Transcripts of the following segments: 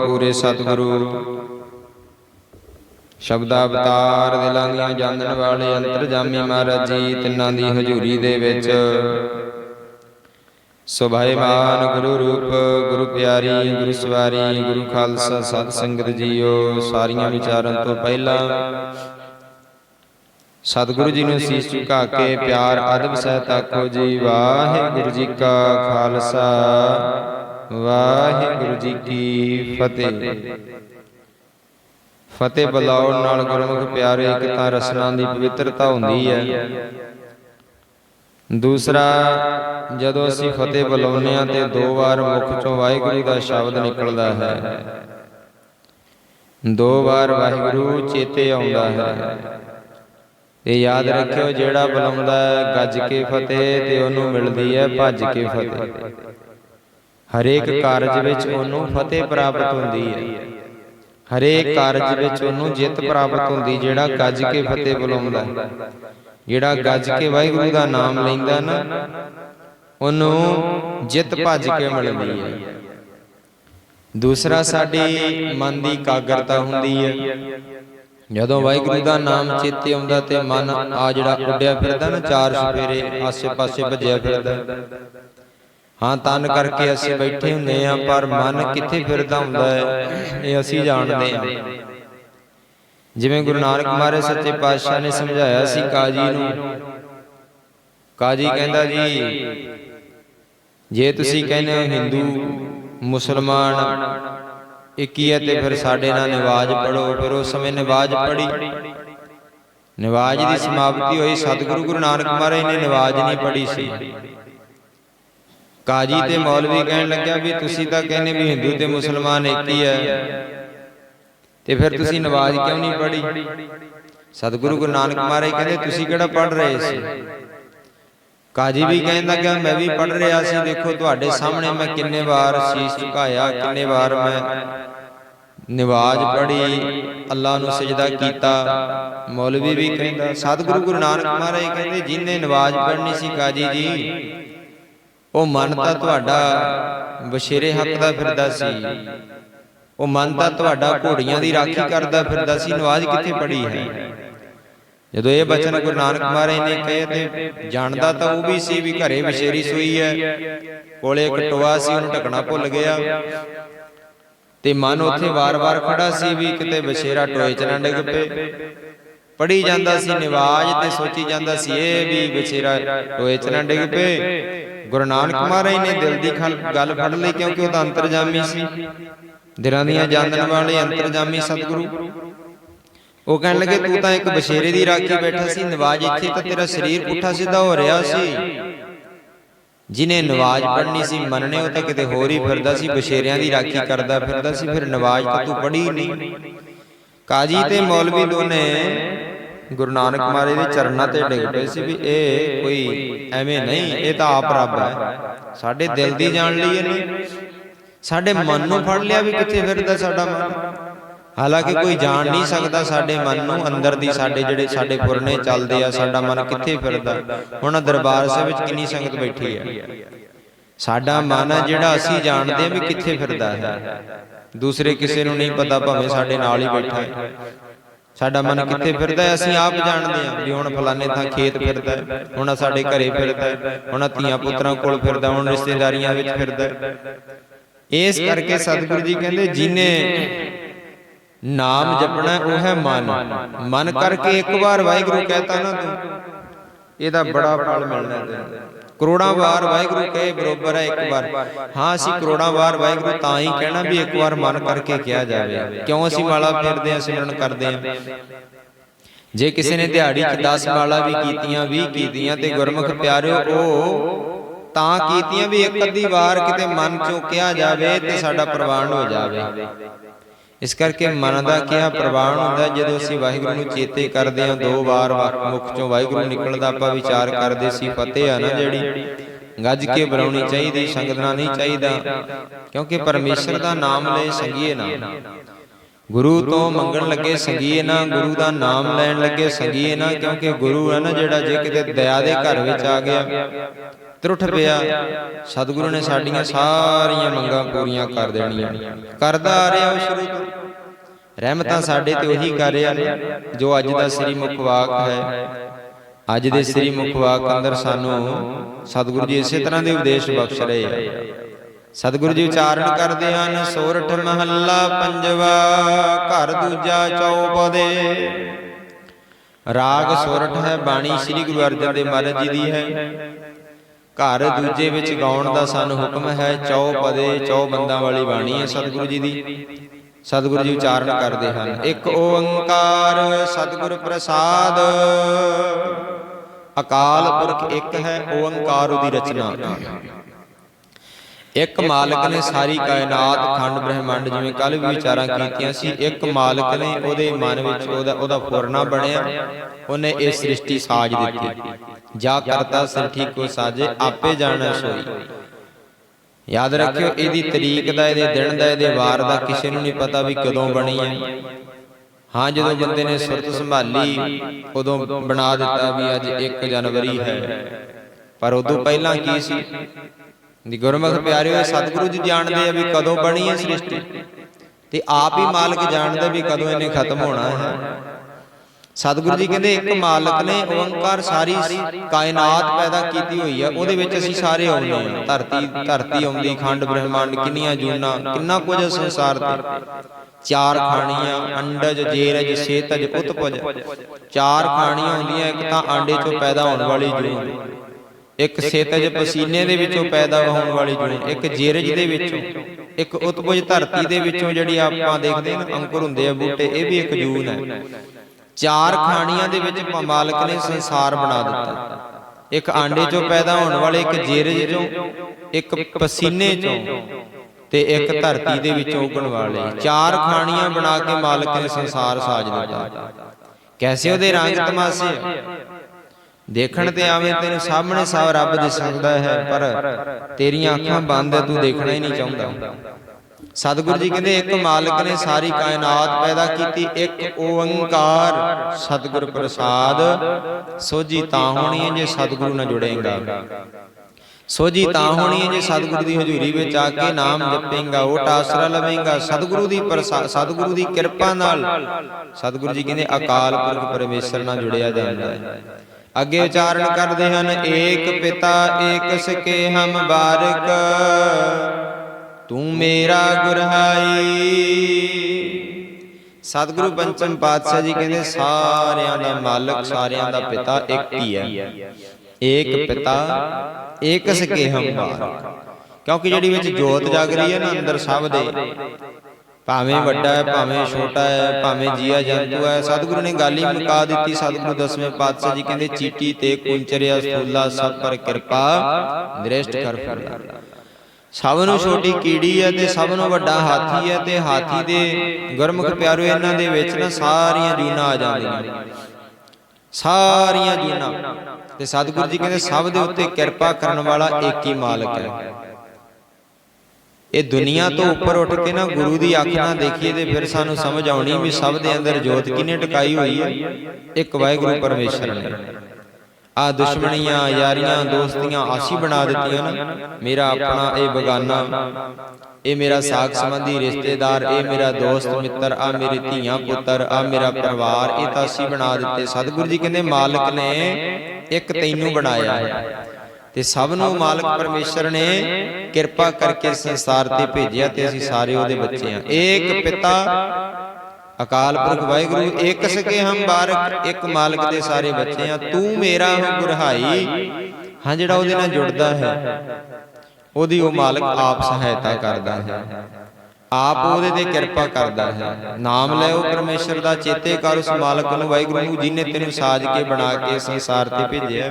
ਪੂਰੇ ਸਤਿਗੁਰੂ। ਸ਼ਬਦਾ ਅਵਤਾਰ ਦਿਲਾਂ ਦੀਆਂ ਜਾਣਨ ਵਾਲੇ ਅੰਤਰਜਾਮੀ ਮਹਾਰਾਜ ਜੀ, ਤਿੰਨਾਂ ਦੀ ਹਜ਼ੂਰੀ ਦੇ ਵਿੱਚ। ਸੁਭਾਇਮਾਨ ਗੁਰੂ ਰੂਪ, ਗੁਰੂ ਪਿਆਰੀ, ਗੁਰੂ ਸਵਾਰੀ, ਗੁਰੂ ਖਾਲਸਾ ਸਤ ਸੰਗਤ ਜੀਓ, ਸਾਰੀਆਂ ਵਿਚਾਰਨ ਤੋਂ ਪਹਿਲਾਂ ਸਤਿਗੁਰੂ ਜੀ ਨੂੰ ਸੀਸ ਝੁਕਾ ਕੇ ਪਿਆਰ ਅਦਬ ਸਹਿਤ ਆਖੋ ਜੀ, ਵਾਹਿਗੁਰੂ ਜੀ ਕਾ ਖਾਲਸਾ। ਵਾਹਿਗੁਰੂ ਜੀ ਕੀ ਫਤਿਹ। ਫਤਿਹ ਬੁਲਾਉਣ ਨਾਲ ਗੁਰਮੁਖ ਪਿਆਰੇ ਇੱਕ ਤਾਂ ਰਸਨਾ ਦੀ ਪਵਿੱਤਰਤਾ ਹੁੰਦੀ ਹੈ। ਦੂਸਰਾ, ਜਦੋਂ ਅਸੀਂ ਫਤਿਹ ਬੁਲਾਉਂਦੇ ਹਾਂ ਤੇ ਦੋ ਵਾਰ ਮੁਖ ਚੋਂ ਵਾਹਿਗੁਰੂ ਦਾ ਸ਼ਬਦ ਨਿਕਲਦਾ ਹੈ। ਦੋ ਵਾਰ ਵਾਹਿਗੁਰੂ ਚੇਤੇ ਆਉਂਦਾ ਹੈ। ਤੇ ਯਾਦ ਰੱਖਿਓ, ਜਿਹੜਾ ਬੁਲਾਉਂਦਾ ਹੈ, ਗੱਜ ਕੇ ਫਤਿਹ ਤੇ ਉਹਨੂੰ ਮਿਲਦੀ ਹੈ, ਭੱਜ ਕੇ ਫਤਿਹ। ਹਰੇਕ ਕਾਰਜ ਵਿੱਚ ਉਹਨੂੰ ਫਤਿਹ ਪ੍ਰਾਪਤ ਹੁੰਦੀ ਹੈ। ਹਰੇਕ ਕਾਰਜ ਵਿੱਚ ਉਹਨੂੰ ਜਿੱਤ ਪ੍ਰਾਪਤ ਹੁੰਦੀ ਜਿਹੜਾ ਗੱਜ ਕੇ ਫਤਿਹ ਬੁਲਾਉਂਦਾ ਹੈ। ਜਿਹੜਾ ਗੱਜ ਕੇ ਵਾਹਿਗੁਰੂ ਦਾ ਨਾਮ ਲੈਂਦਾ ਨਾ ਉਹਨੂੰ ਜਿੱਤ ਭੱਜ ਕੇ ਮਿਲਦੀ ਹੈ। ਦੂਸਰਾ ਸਾਡੀ ਮਨ ਦੀ ਕਾਗਰਤਾ ਹੁੰਦੀ ਹੈ। ਜਦੋਂ ਵਾਹਿਗੁਰੂ ਦਾ ਨਾਮ ਚੇਤੇ ਆਉਂਦਾ ਤੇ ਮਨ ਆ ਜਿਹੜਾ ਉੱਡਿਆ ਫਿਰਦਾ ਨਾ ਚਾਰ ਸਫੇਰੇ ਆਸੇ-ਪਾਸੇ ਭੱਜਿਆ ਫਿਰਦਾ। ਹਾਂ ਤਨ ਕਰਕੇ ਅਸੀਂ ਬੈਠੇ ਹੁੰਦੇ ਆ ਪਰ ਮਨ ਕਿੱਥੇ ਫਿਰਦਾ ਹੁੰਦਾ ਹੈ ਇਹ ਅਸੀਂ ਜਾਣਦੇ ਹਾਂ। ਜਿਵੇਂ ਗੁਰੂ ਨਾਨਕ ਮਹਾਰਾਜ ਸੱਚੇ ਪਾਤਸ਼ਾਹ ਨੇ ਸਮਝਾਇਆ ਸੀ ਕਾਜੀ ਨੂੰ। ਕਾਜੀ ਕਹਿੰਦਾ ਜੀ ਜੇ ਤੁਸੀਂ ਕਹਿੰਦੇ ਹੋ ਹਿੰਦੂ ਮੁਸਲਮਾਨ ਇੱਕ ਹੀ ਹੈ ਤੇ ਫਿਰ ਸਾਡੇ ਨਾਲ ਨਿਵਾਜ ਪੜੋ ਫਿਰ ਉਸ ਸਮੇਂ ਨਿਵਾਜ ਪੜੀ ਨਿਵਾਜ ਦੀ ਸਮਾਪਤੀ ਹੋਈ ਸਤਿਗੁਰੂ ਗੁਰੂ ਨਾਨਕ ਮਹਾਰਾਜ ਨੇ ਨਿਵਾਜ ਨਹੀਂ ਪੜੀ ਸੀ। ਕਾਜੀ ਤੇ ਮੌਲਵੀ ਕਹਿਣ ਲੱਗਿਆ ਵੀ ਤੁਸੀਂ ਤਾਂ ਕਹਿੰਦੇ ਵੀ ਹਿੰਦੂ ਤੇ ਮੁਸਲਮਾਨ ਇੱਕ ਹੀ ਹੈ ਤੇ ਫਿਰ ਤੁਸੀਂ ਨਵਾਜ਼ ਕਿਉਂ ਨਹੀਂ ਪੜ੍ਹੀ? ਸਤਿਗੁਰੂ ਗੁਰੂ ਨਾਨਕ ਮਹਾਰਾਜ ਕਹਿੰਦੇ ਤੁਸੀਂ ਕਿਹੜਾ ਪੜ੍ਹ ਰਹੇ ਸੀ? ਕਾਜੀ ਵੀ ਕਹਿਣ ਲੱਗਾ ਮੈਂ ਵੀ ਪੜ੍ਹ ਰਿਹਾ ਸੀ। ਦੇਖੋ ਤੁਹਾਡੇ ਸਾਹਮਣੇ ਮੈਂ ਕਿੰਨੇ ਵਾਰ ਸੀਸ ਝੁਕਾਇਆ ਕਿੰਨੇ ਵਾਰ ਮੈਂ ਨਿਵਾਜ਼ ਪੜ੍ਹੀ ਅੱਲਾ ਨੂੰ ਸਜਦਾ ਕੀਤਾ ਮੌਲਵੀ ਵੀ ਕਹਿੰਦਾ ਸਤਿਗੁਰੂ ਗੁਰੂ ਨਾਨਕ ਮਹਾਰਾਜ ਕਹਿੰਦੇ ਜਿਨਨੇ ਨਿਵਾਜ਼ ਪੜ੍ਹਨੀ ਸੀ ਕਾਜੀ ਜੀ ਉਹ ਮਨ ਤਾਂ ਤੁਹਾਡਾ ਬਸ਼ੇਰੇ ਹੱਕ ਦਾ ਫਿਰਦਾ ਸੀ। ਉਹ ਮਨ ਤਾਂ ਤੁਹਾਡਾ ਘੋੜੀਆਂ ਦੀ ਰਾਖੀ ਕਰਦਾ ਫਿਰਦਾ ਸੀ। ਨਵਾਜ਼ ਕਿੱਥੇ ਪੜੀ ਹੈ? ਜਦੋਂ ਇਹ ਬਚਨ ਗੁਰੂ ਨਾਨਕ ਮਹਾਰਾਜ ਨੇ ਕਹੇ ਤੇ ਜਾਣਦਾ ਤਾਂ ਉਹ ਵੀ ਸੀ ਵੀ ਘਰੇ ਵਿਸ਼ੇਰੀ ਸੋਈ ਹੈ। ਕੋਲੇ ਇੱਕ ਟੋਆ ਸੀ ਉਹਨੂੰ ਢਕਣਾ ਭੁੱਲ ਗਿਆ। ਤੇ ਮਨ ਉੱਥੇ ਵਾਰ-ਵਾਰ ਖੜਾ ਸੀ ਵੀ ਕਿਤੇ ਵਿਸ਼ੇਰਾ ਟੋਏ 'ਚ ਨਾ ਡਿੱਗ ਪਏ। ਪੜੀ ਜਾਂਦਾ ਸੀ ਨਿਵਾਜ ਤੇ ਸੋਚੀ ਜਾਂਦਾ ਸੀ ਇਹ ਵੀ ਵਿਸ਼ੇਰਾ ਟੋਏ 'ਚ ਨਾ ਡਿੱਗ ਪਏ। ਗੁਰੂ ਨਾਨਕ ਮਹਾਰਾਜ ਨੇ ਦਿਲ ਦੀ ਗੱਲ ਫੜ ਲਈ ਕਿਉਂਕਿ ਉਹ ਤਾਂ ਅੰਤਰਜਾਮੀ ਸੀ। ਦਿਲਾਂ ਦੀਆਂ ਜਾਣਨ ਵਾਲੇ ਅੰਤਰਜਾਮੀ ਸਤਿਗੁਰੂ। ਉਹ ਕਹਿਣ ਲੱਗੇ ਤੂੰ ਤਾਂ ਇੱਕ ਬਸ਼ੇਰੇ ਦੀ ਰਾਖੀ ਬੈਠਾ ਸੀ ਨਵਾਜ ਇੱਥੇ ਤਾਂ ਤੇਰਾ ਸਰੀਰ ਪੁੱਠਾ ਸਿੱਧਾ ਹੋ ਰਿਹਾ ਸੀ। ਜਿਨੇ ਨਵਾਜ ਪੜ੍ਹਨੀ ਸੀ ਮੰਨਣੇ ਉਹ ਤਾਂ ਕਿਤੇ ਹੋਰ ਹੀ ਫਿਰਦਾ ਸੀ ਬਸ਼ੇਰਿਆਂ ਦੀ ਰਾਖੀ ਕਰਦਾ ਫਿਰਦਾ ਸੀ ਫਿਰ ਨਵਾਜ ਤਾਂ ਤੂੰ ਪੜ੍ਹੀ ਨਹੀਂ ਕਾਜੀ ਤੇ ਮੌਲਵੀ ਦੋਨੇ ਗੁਰੂ ਨਾਨਕ ਮਹਾਰਾਜ ਦੇ ਚਰਨਾਂ ਤੇ ਡਿੱਗ ਪਏ ਸੀ ਵੀ ਇਹ ਕੋਈ ਐਵੇਂ ਨਹੀਂ, ਇਹ ਤਾਂ ਆਪ ਰੱਬ ਹੈ। ਸਾਡੇ ਦਿਲ ਦੀ ਜਾਣ ਲਈ ਨਹੀਂ। ਸਾਡੇ ਮਨ ਨੂੰ ਫੜ ਲਿਆ ਵੀ ਕਿੱਥੇ ਫਿਰਦਾ ਸਾਡਾ ਮਨ। ਹਾਲਾਂਕਿ ਕੋਈ ਜਾਣ ਨਹੀਂ ਸਕਦਾ ਸਾਡੇ ਮਨ ਨੂੰ, ਅੰਦਰ ਦੀ ਸਾਡੇ ਜਿਹੜੇ ਸਾਡੇ ਪੁਰਨੇ ਚੱਲਦੇ ਆ, ਸਾਡਾ ਮਨ ਕਿੱਥੇ ਫਿਰਦਾ? ਹੁਣ ਦਰਬਾਰ ਸਾਹਿਬ ਵਿੱਚ ਕਿੰਨੀ ਸੰਗਤ ਬੈਠੀ ਹੈ। ਸਾਡਾ ਮਨ ਜਿਹੜਾ ਅਸੀਂ ਜਾਣਦੇ ਆ ਵੀ ਕਿੱਥੇ ਫਿਰਦਾ ਹੈ। ਦੂਸਰੇ ਕਿਸੇ ਨੂੰ ਨਹੀਂ ਪਤਾ, ਭਾਵੇਂ ਸਾਡੇ ਨਾਲ ਹੀ ਬੈਠਾ ਹੈ। ਸਾਡਾ ਮਨ ਕਿੱਥੇ ਫਿਰਦਾ ਹੈ? ਅਸੀਂ ਆਪ ਜਾਣਦੇ ਹਾਂ ਵੀ ਹੁਣ ਫਲਾਣੇ ਥਾਂ ਖੇਤ ਫਿਰਦਾ ਹੈ। ਹੁਣ ਸਾਡੇ ਘਰੇ ਫਿਰਦਾ ਹੈ। ਹੁਣ ਧੀਆਂ ਪੁੱਤਰਾਂ ਕੋਲ ਫਿਰਦਾ ਹੁਣ ਰਿਸ਼ਤੇਦਾਰੀਆਂ ਵਿੱਚ ਫਿਰਦਾ ਇਸ ਕਰਕੇ ਸਤਿਗੁਰੂ ਜੀ ਕਹਿੰਦੇ ਜਿਨੇ ਨਾਮ ਜਪਣਾ ਉਹ ਹੈ ਮਨ। ਮਨ। ਕਰਕੇ ਇੱਕ ਵਾਰ ਵਾਹਿਗੁਰੂ ਕਹਤਾ ਨਾ ਤੂੰ ਇਹਦਾ ਬੜਾ ਫਲ ਮਿਲਣਾ ਤੈਨੂੰ। ਕਰੋੜਾਂ ਵਾਰ ਵਾਹਿਗੁਰੂ ਕਹੇ, ਬਰੋਬਰ ਹੈ, ਇੱਕ ਵਾਰ। ਹਾਂ, ਅਸੀਂ ਕਰੋੜਾਂ ਵਾਰ ਵਾਹਿਗੁਰੂ ਤਾਂ ਹੀ ਕਹਿਣਾ ਵੀ ਇੱਕ ਵਾਰ ਮਨ ਕਰਕੇ ਕਿਹਾ ਜਾਵੇ। ਕਿਉਂ ਅਸੀਂ ਮਾਲਾ ਫੇਰਦੇ ਹਾਂ, ਸਿਮਰਨ ਕਰਦੇ ਹਾਂ? ਜੇ ਕਿਸੇ ਨੇ ਦਿਹਾੜੀ 'ਚ 10 ਮਾਲਾ ਵੀ ਕੀਤੀਆਂ 20 ਕੀਤੀਆਂ ਤੇ ਗੁਰਮੁਖ ਪਿਆਰਿਓ, ਉਹ ਤਾਂ ਕੀਤੀਆਂ ਵੀ ਇੱਕ ਅੱਧੀ ਵਾਰ ਕਿਤੇ ਮਨ ਚੋਂ ਕਿਹਾ ਜਾਵੇ ਤੇ ਸਾਡਾ ਪ੍ਰਵਾਨ ਹੋ ਜਾਵੇ। ਇਸ ਕਰਕੇ ਮਨ ਦਾ ਕਿਹਾ ਪ੍ਰਵਾਨ ਹੁੰਦਾ ਜਦੋਂ ਅਸੀਂ ਵਾਹਿਗੁਰੂ ਨੂੰ ਚੇਤੇ ਕਰਦੇ ਹਾਂ ਦੋ ਵਾਰ ਮੁਖ ਚੋਂ ਵਾਹਿਗੁਰੂ ਨਿਕਲਦਾ ਆਪਾਂ ਵਿਚਾਰ ਕਰਦੇ ਸੀ ਫਤਿਹ ਆ ਨਾ ਜਿਹੜੀ। ਗੱਜ ਕੇ ਬੁਲਾਉਣੀ ਚਾਹੀਦੀ ਸੰਗਤਨਾ ਨਹੀਂ ਚਾਹੀਦਾ। ਕਿਉਂਕਿ ਪਰਮੇਸ਼ਰ ਦਾ ਨਾਮ ਲੈ ਸੰਗੀਏ ਨਾ। ਗੁਰੂ ਤੋਂ ਮੰਗਣ ਲੱਗੇ ਸੰਗੀਏ ਨਾ ਗੁਰੂ ਦਾ ਨਾਮ ਲੈਣ ਲੱਗੇ ਸੰਗੀਏ ਨਾ ਕਿਉਂਕਿ ਗੁਰੂ ਹੈ ਨਾ ਜਿਹੜਾ ਜੇ ਕਿਤੇ ਦਇਆ ਦੇ ਘਰ ਵਿੱਚ ਆ ਗਿਆ। ਤਰੁੱਠ ਪਿਆ। ਸਤਿਗੁਰੂ ਨੇ ਸਾਡੀਆਂ ਸਾਰੀਆਂ ਮੰਗਾਂ ਪੂਰੀਆਂ ਕਰ ਦੇਣੀਆਂ। ਕਰਦਾ ਆ ਰਿਹਾ ਉਹ ਸ਼ੁਰੂ ਤੋਂ। ਰਹਿਮਤਾਂ ਸਾਡੇ ਤੇ ਉਹੀ ਕਰ ਰਿਹਾ ਜੋ ਅੱਜ ਦਾ ਸ੍ਰੀ ਮੁਖ ਵਾਕ ਹੈ। ਅੱਜ ਦੇ ਸ੍ਰੀ ਮੁਖ ਵਾਕ ਅੰਦਰ ਸਾਨੂੰ ਸਤਿਗੁਰੂ ਜੀ ਇਸੇ ਤਰ੍ਹਾਂ ਦੇ ਉਪਦੇਸ਼ ਬਖਸ਼ ਰਹੇ ਆ। ਸਤਿਗੁਰੂ ਜੀ ਉਚਾਰਨ ਕਰਦੇ ਹਨ ਸੋਰਠ ਮਹੱਲਾ ਪੰਜਵਾ ਘਰ ਦੂਜਾ ਚੌਪਦੇ। ਰਾਗ ਸੋਰਠ ਹੈ ਬਾਣੀ ਸ੍ਰੀ ਗੁਰੂ ਅਰਜਨ ਦੇਵ ਮਹਾਰਾਜ ਜੀ ਦੀ ਹੈ। ਘਰ ਦੂਜੇ ਵਿੱਚ ਗਾਉਣ ਦਾ ਸਾਨੂੰ ਹੁਕਮ ਹੈ ਚੌਪਦੇ ਚੌ ਬੰਦਾਂ ਵਾਲੀ ਬਾਣੀ ਹੈ ਸਤਿਗੁਰੂ ਜੀ ਦੀ। ਸਤਿਗੁਰੂ ਜੀ ਉਚਾਰਨ ਕਰਦੇ ਹਨ। ਇੱਕ ਓੰਕਾਰ ਸਤਿਗੁਰ ਪ੍ਰਸਾਦ। ਅਕਾਲ ਪੁਰਖ ਇੱਕ ਹੈ ਓੰਕਾਰ ਉਹਦੀ ਰਚਨਾ। ਇੱਕ ਮਾਲਕ ਨੇ ਸਾਰੀ ਕਾਇਨਾਤ ਖੰਡ ਬ੍ਰਹਿਮੰਡ ਜਿਵੇਂ ਕੱਲ ਵੀ ਵਿਚਾਰਾਂ ਕੀਤੀਆਂ ਸੀ ਇੱਕ ਮਾਲਕ ਨੇ ਉਹਦੇ ਮਨ ਵਿੱਚ ਉਹਦਾ ਉਹਦਾ ਫੁਰਨਾ ਬਣਿਆ ਉਹਨੇ ਇਹ ਸ੍ਰਿਸ਼ਟੀ ਸਾਜ ਦਿੱਤੀ। ਜਾ ਕਰਤਾ ਸ੍ਰਿਸ਼ਟੀ ਕੋ ਸਾਜੇ ਆਪੇ ਜਾਣੈ ਸੋਈ। ਯਾਦ ਰੱਖਿਓ ਇਹਦੀ ਤਰੀਕ ਦਾ ਇਹਦੇ ਦਿਨ ਦਾ ਇਹਦੇ ਵਾਰ ਦਾ ਕਿਸੇ ਨੂੰ ਨਹੀਂ ਪਤਾ ਵੀ ਕਦੋਂ ਬਣੀ ਹੈ ਹਾਂ ਜਦੋਂ ਬੰਦੇ ਨੇ ਸੁਰਤ ਸੰਭਾਲੀ ਉਦੋਂ ਬਣਾ ਦਿੱਤਾ ਵੀ ਅੱਜ 1 ਜਨਵਰੀ ਹੈ ਪਰ ਉਦੋਂ ਪਹਿਲਾਂ ਕੀ ਸੀ ਦੀ ਗੁਰਮੁਖ ਪਿਆਰਿਓ ਸਤਿਗੁਰੂ ਜੀ ਜਾਣਦੇ ਆ ਵੀ ਕਦੋਂ ਬਣੀ ਹੈ ਸ੍ਰਿਸ਼ਟੀ। ਤੇ ਆਪ ਹੀ ਮਾਲਕ ਜਾਣਦਾ ਵੀ ਕਦੋਂ ਇਹਨੇ ਖਤਮ ਹੋਣਾ ਹੈ। ਸਤਿਗੁਰੂ ਜੀ ਕਹਿੰਦੇ ਇੱਕ ਮਾਲਕ ਨੇ ਓੰਕਾਰ ਸਾਰੀ ਕਾਇਨਾਤ ਪੈਦਾ ਕੀਤੀ ਹੋਈ ਹੈ ਉਹਦੇ ਵਿੱਚ ਅਸੀਂ ਸਾਰੇ ਆਉਂਦੇ ਹਾਂ। ਧਰਤੀ ਧਰਤੀ ਆਉਂਦੀ ਖੰਡ ਬ੍ਰਹਿਮੰਡ ਕਿੰਨੀਆਂ ਜੂਨਾਂ ਕਿੰਨਾ ਕੁਝ ਹੈ ਸੰਸਾਰ ਤੇ। ਚਾਰ ਖਾਣੀਆਂ ਅੰਡਜ ਜੇਰਜ ਸੇਤਜ ਉਤਪਜ। ਚਾਰ ਖਾਣੀਆਂ ਹੁੰਦੀਆਂ ਇੱਕ ਤਾਂ ਆਂਡੇ ਚੋਂ ਪੈਦਾ ਹੋਣ ਵਾਲੀ ਜੂਨ ਇੱਕ ਸੇਤਜ ਪਸੀਨੇ ਦੇ ਵਿੱਚੋਂ ਪੈਦਾ ਹੋਣ ਵਾਲੀ ਜੂਨ ਇੱਕ ਜੇਰਜ ਦੇ ਵਿੱਚੋਂ, ਇੱਕ ਉਤਪਜ ਧਰਤੀ ਦੇ ਵਿੱਚੋਂ ਜਿਹੜੀ ਆਪਾਂ ਦੇਖਦੇ ਹਾਂ, ਅੰਕੁਰ ਹੁੰਦੇ ਆ ਬੂਟੇ, ਇਹ ਵੀ ਇੱਕ ਜੂਨ ਹੈ। ਚਾਰ ਖਾਣੀਆਂ ਦੇ ਵਿੱਚ ਮਾਲਕ ਨੇ ਸੰਸਾਰ ਬਣਾ ਦਿੱਤਾ। ਇੱਕ ਆਂਡੇ ਚੋਂ ਪੈਦਾ ਹੋਣ ਵਾਲੇ, ਇੱਕ ਜੇਰਜ ਚੋਂ, ਇੱਕ ਪਸੀਨੇ ਚੋਂ ਤੇ ਇੱਕ ਧਰਤੀ ਦੇ ਵਿੱਚੋਂ ਉਗਣ ਵਾਲੇ। ਚਾਰ ਖਾਣੀਆਂ ਬਣਾ ਕੇ ਮਾਲਕ ਨੇ ਸੰਸਾਰ ਸਾਜ ਦਿੱਤਾ। ਕੈਸੇ ਉਹਦੇ ਰੰਗ ਤਮਾਸ਼ੇ ਦੇਖਣ ਤੇ ਆਵੇਂ ਤੈਨੂੰ ਸਾਹਮਣੇ ਸਭ ਰੱਬ ਦਿਸ ਸਕਦਾ ਹੈ ਪਰ ਤੇਰੀਆਂ ਅੱਖਾਂ ਬੰਦ ਹੈ ਤੂੰ ਦੇਖਣਾ ਹੀ ਨਹੀਂ ਚਾਹੁੰਦਾ। ਸਤਿਗੁਰੂ ਜੀ ਕਹਿੰਦੇ ਇੱਕ ਮਾਲਕ ਨੇ ਸਾਰੀ ਕਾਇਨਾਤ ਪੈਦਾ ਕੀਤੀ ਇੱਕ ਓੰਕਾਰ। ਸਤਿਗੁਰ ਪ੍ਰਸਾਦ। ਸੋਜੀ ਤਾਂ ਹੋਣੀ ਹੈ ਜੇ ਸਤਿਗੁਰੂ ਨਾਲ ਜੁੜੇਗਾ। ਸੋਜੀ ਤਾਂ ਹੋਣੀ ਹੈ ਜੇ ਸਤਿਗੁਰੂ ਦੀ ਹਜ਼ੂਰੀ ਵਿੱਚ ਆ ਕੇ ਨਾਮ ਜਪੇਗਾ ਓਟ ਆਸਰਾ ਲਵੇਂਗਾ ਸਤਿਗੁਰੂ ਦੀ ਸਤਿਗੁਰੂ ਦੀ ਕਿਰਪਾ ਨਾਲ। ਸਤਿਗੁਰੂ ਜੀ ਕਹਿੰਦੇ ਅਕਾਲ ਪੁਰਖ ਪਰਮੇਸ਼ਰ ਨਾਲ ਜੁੜਿਆ ਜਾਂਦਾ ਹੈ। ਅੱਗੇ ਉਚਾਰਨ ਕਰਦੇ ਹਨ ਏਕ ਪਿਤਾ ਏਕ ਸਕੇ ਹਮ ਬਾਰਕ। ਤੂੰ ਮੇਰਾ ਗੁਰਹਾਈ। ਸਤਿਗੁਰੂ ਪੰਚਮ ਪਾਤਸ਼ਾਹ ਜੀ ਕਹਿੰਦੇ ਸਾਰਿਆਂ ਦਾ ਮਾਲਕ ਸਾਰਿਆਂ ਦਾ ਪਿਤਾ ਇੱਕ ਹੀ ਹੈ। ਏਕ ਪਿਤਾ ਏਕ ਸਕੇ ਹਮ ਬਾਰਕ। ਕਿਉਂਕਿ ਜਿਹੜੀ ਵਿੱਚ ਜੋਤ ਜਗ ਰਹੀ ਹੈ ਨਾ ਅੰਦਰ ਸਭ ਦੇ। ਭਾਵੇਂ ਵੱਡਾ ਹੈ ਭਾਵੇਂ ਛੋਟਾ ਹੈ ਭਾਵੇਂ ਜੀਆ ਜੰਤੂ ਹੈ। ਸਤਿਗੁਰੂ ਨੇ ਗੱਲ ਹੀ ਮੁਕਾ ਦਿੱਤੀ ਸਤਿਗੁਰੂ ਦਸਵੇਂ ਪਾਤਸ਼ਾਹ ਜੀ ਕਹਿੰਦੇ ਚੀਟੀ ਤੇ ਕੁੰਚਰਿਆ ਸਥੂਲਾ ਸਭ ਪਰ ਕਿਰਪਾ ਦ੍ਰਿਸ਼ਟ ਕਰ ਫਿਰਦਾ ਸਭ ਨੂੰ ਛੋਟੀ ਕੀੜੀ ਹੈ ਤੇ ਸਭ ਨੂੰ ਵੱਡਾ ਹਾਥੀ ਹੈ ਤੇ ਹਾਥੀ ਦੇ ਗੁਰਮੁਖ ਪਿਆਰੋ ਇਹਨਾਂ ਦੇ ਵਿੱਚ ਨਾ ਸਾਰੀਆਂ ਜੂਨਾਂ ਆ ਜਾਂਦੀਆਂ। ਸਾਰੀਆਂ ਜੂਨਾਂ ਤੇ ਸਤਿਗੁਰੂ ਜੀ ਕਹਿੰਦੇ ਸਭ ਦੇ ਉੱਤੇ ਕਿਰਪਾ ਕਰਨ ਵਾਲਾ ਇੱਕ ਹੀ। ਮਾਲਕ ਹੈ। ਇਹ ਦੁਨੀਆ ਤੋਂ ਉੱਪਰ ਉੱਠ ਕੇ ਨਾ ਗੁਰੂ ਦੀ ਅੱਖ ਨਾਲ ਦੇਖੀਏ ਤੇ ਫਿਰ ਸਾਨੂੰ ਸਮਝ ਆਉਣੀ ਵੀ ਸਭ ਦੇ ਅੰਦਰ ਜੋਤ ਕਿਨੇ ਟਿਕਾਈ ਹੋਈ ਹੈ? ਇੱਕ ਵਾਹਿਗੁਰੂ ਪਰਮੇਸ਼ਰ ਨੇ। ਆ ਦੁਸ਼ਮਣੀਆਂ ਯਾਰੀਆਂ ਦੋਸਤੀਆਂ ਆਸੀ ਬਣਾ ਦਿੱਤੀਆਂ ਨਾ। ਮੇਰਾ ਆਪਣਾ ਇਹ ਬਗਾਨਾ। ਇਹ ਮੇਰਾ ਸਾਖ ਸੰਬੰਧੀ ਰਿਸ਼ਤੇਦਾਰ ਇਹ ਮੇਰਾ ਦੋਸਤ ਮਿੱਤਰ ਆ ਮੇਰੀ ਧੀਆਂ ਪੁੱਤਰ ਆ ਮੇਰਾ ਪਰਿਵਾਰ ਇਹ ਤਾਂ ਅਸੀਂ ਬਣਾ ਦਿੱਤੇ। ਸਤਿਗੁਰੂ ਜੀ ਕਹਿੰਦੇ ਮਾਲਕ ਨੇ ਇੱਕ ਤੈਨੂੰ ਬਣਾਇਆ। ਹੈ ਤੇ ਸਭ ਨੂੰ ਮਾਲਕ ਪਰਮੇਸ਼ਰ ਨੇ ਕਿਰਪਾ ਕਰਕੇ ਸੰਸਾਰ ਤੇ ਭੇਜਿਆ ਤੇ ਅਸੀਂ ਸਾਰੇ ਉਹਦੇ ਬੱਚੇ ਆ ਏਕ ਪਿਤਾ ਅਕਾਲ ਪੁਰਖ ਵਾਹਿਗੁਰੂ ਇੱਕ ਸਕੇ ਹਮ ਬਾਰਕ ਇੱਕ ਮਾਲਕ ਦੇ ਸਾਰੇ ਬੱਚੇ ਆ ਤੂੰ ਮੇਰਾ ਗੁਰਹਾਈ ਹਾਂ ਜਿਹੜਾ ਉਹਦੇ ਨਾਲ ਜੁੜਦਾ ਹੈ। ਉਹਦੀ ਉਹ ਮਾਲਕ ਆਪ ਸਹਾਇਤਾ ਕਰਦਾ ਹੈ। ਆਪ ਉਹਦੇ ਤੇ ਕਿਰਪਾ ਕਰਦਾ ਹੈ। ਨਾਮ ਲੈ ਉਹ ਪਰਮੇਸ਼ਰ ਦਾ ਚੇਤੇ ਕਰ ਉਸ ਮਾਲਕ ਨੂੰ ਵਾਹਿਗੁਰੂ ਨੂੰ ਜਿਨੇ ਤੈਨੂੰ ਸਾਜ ਕੇ ਬਣਾ ਕੇ ਸੰਸਾਰ ਤੇ ਭੇਜਿਆ।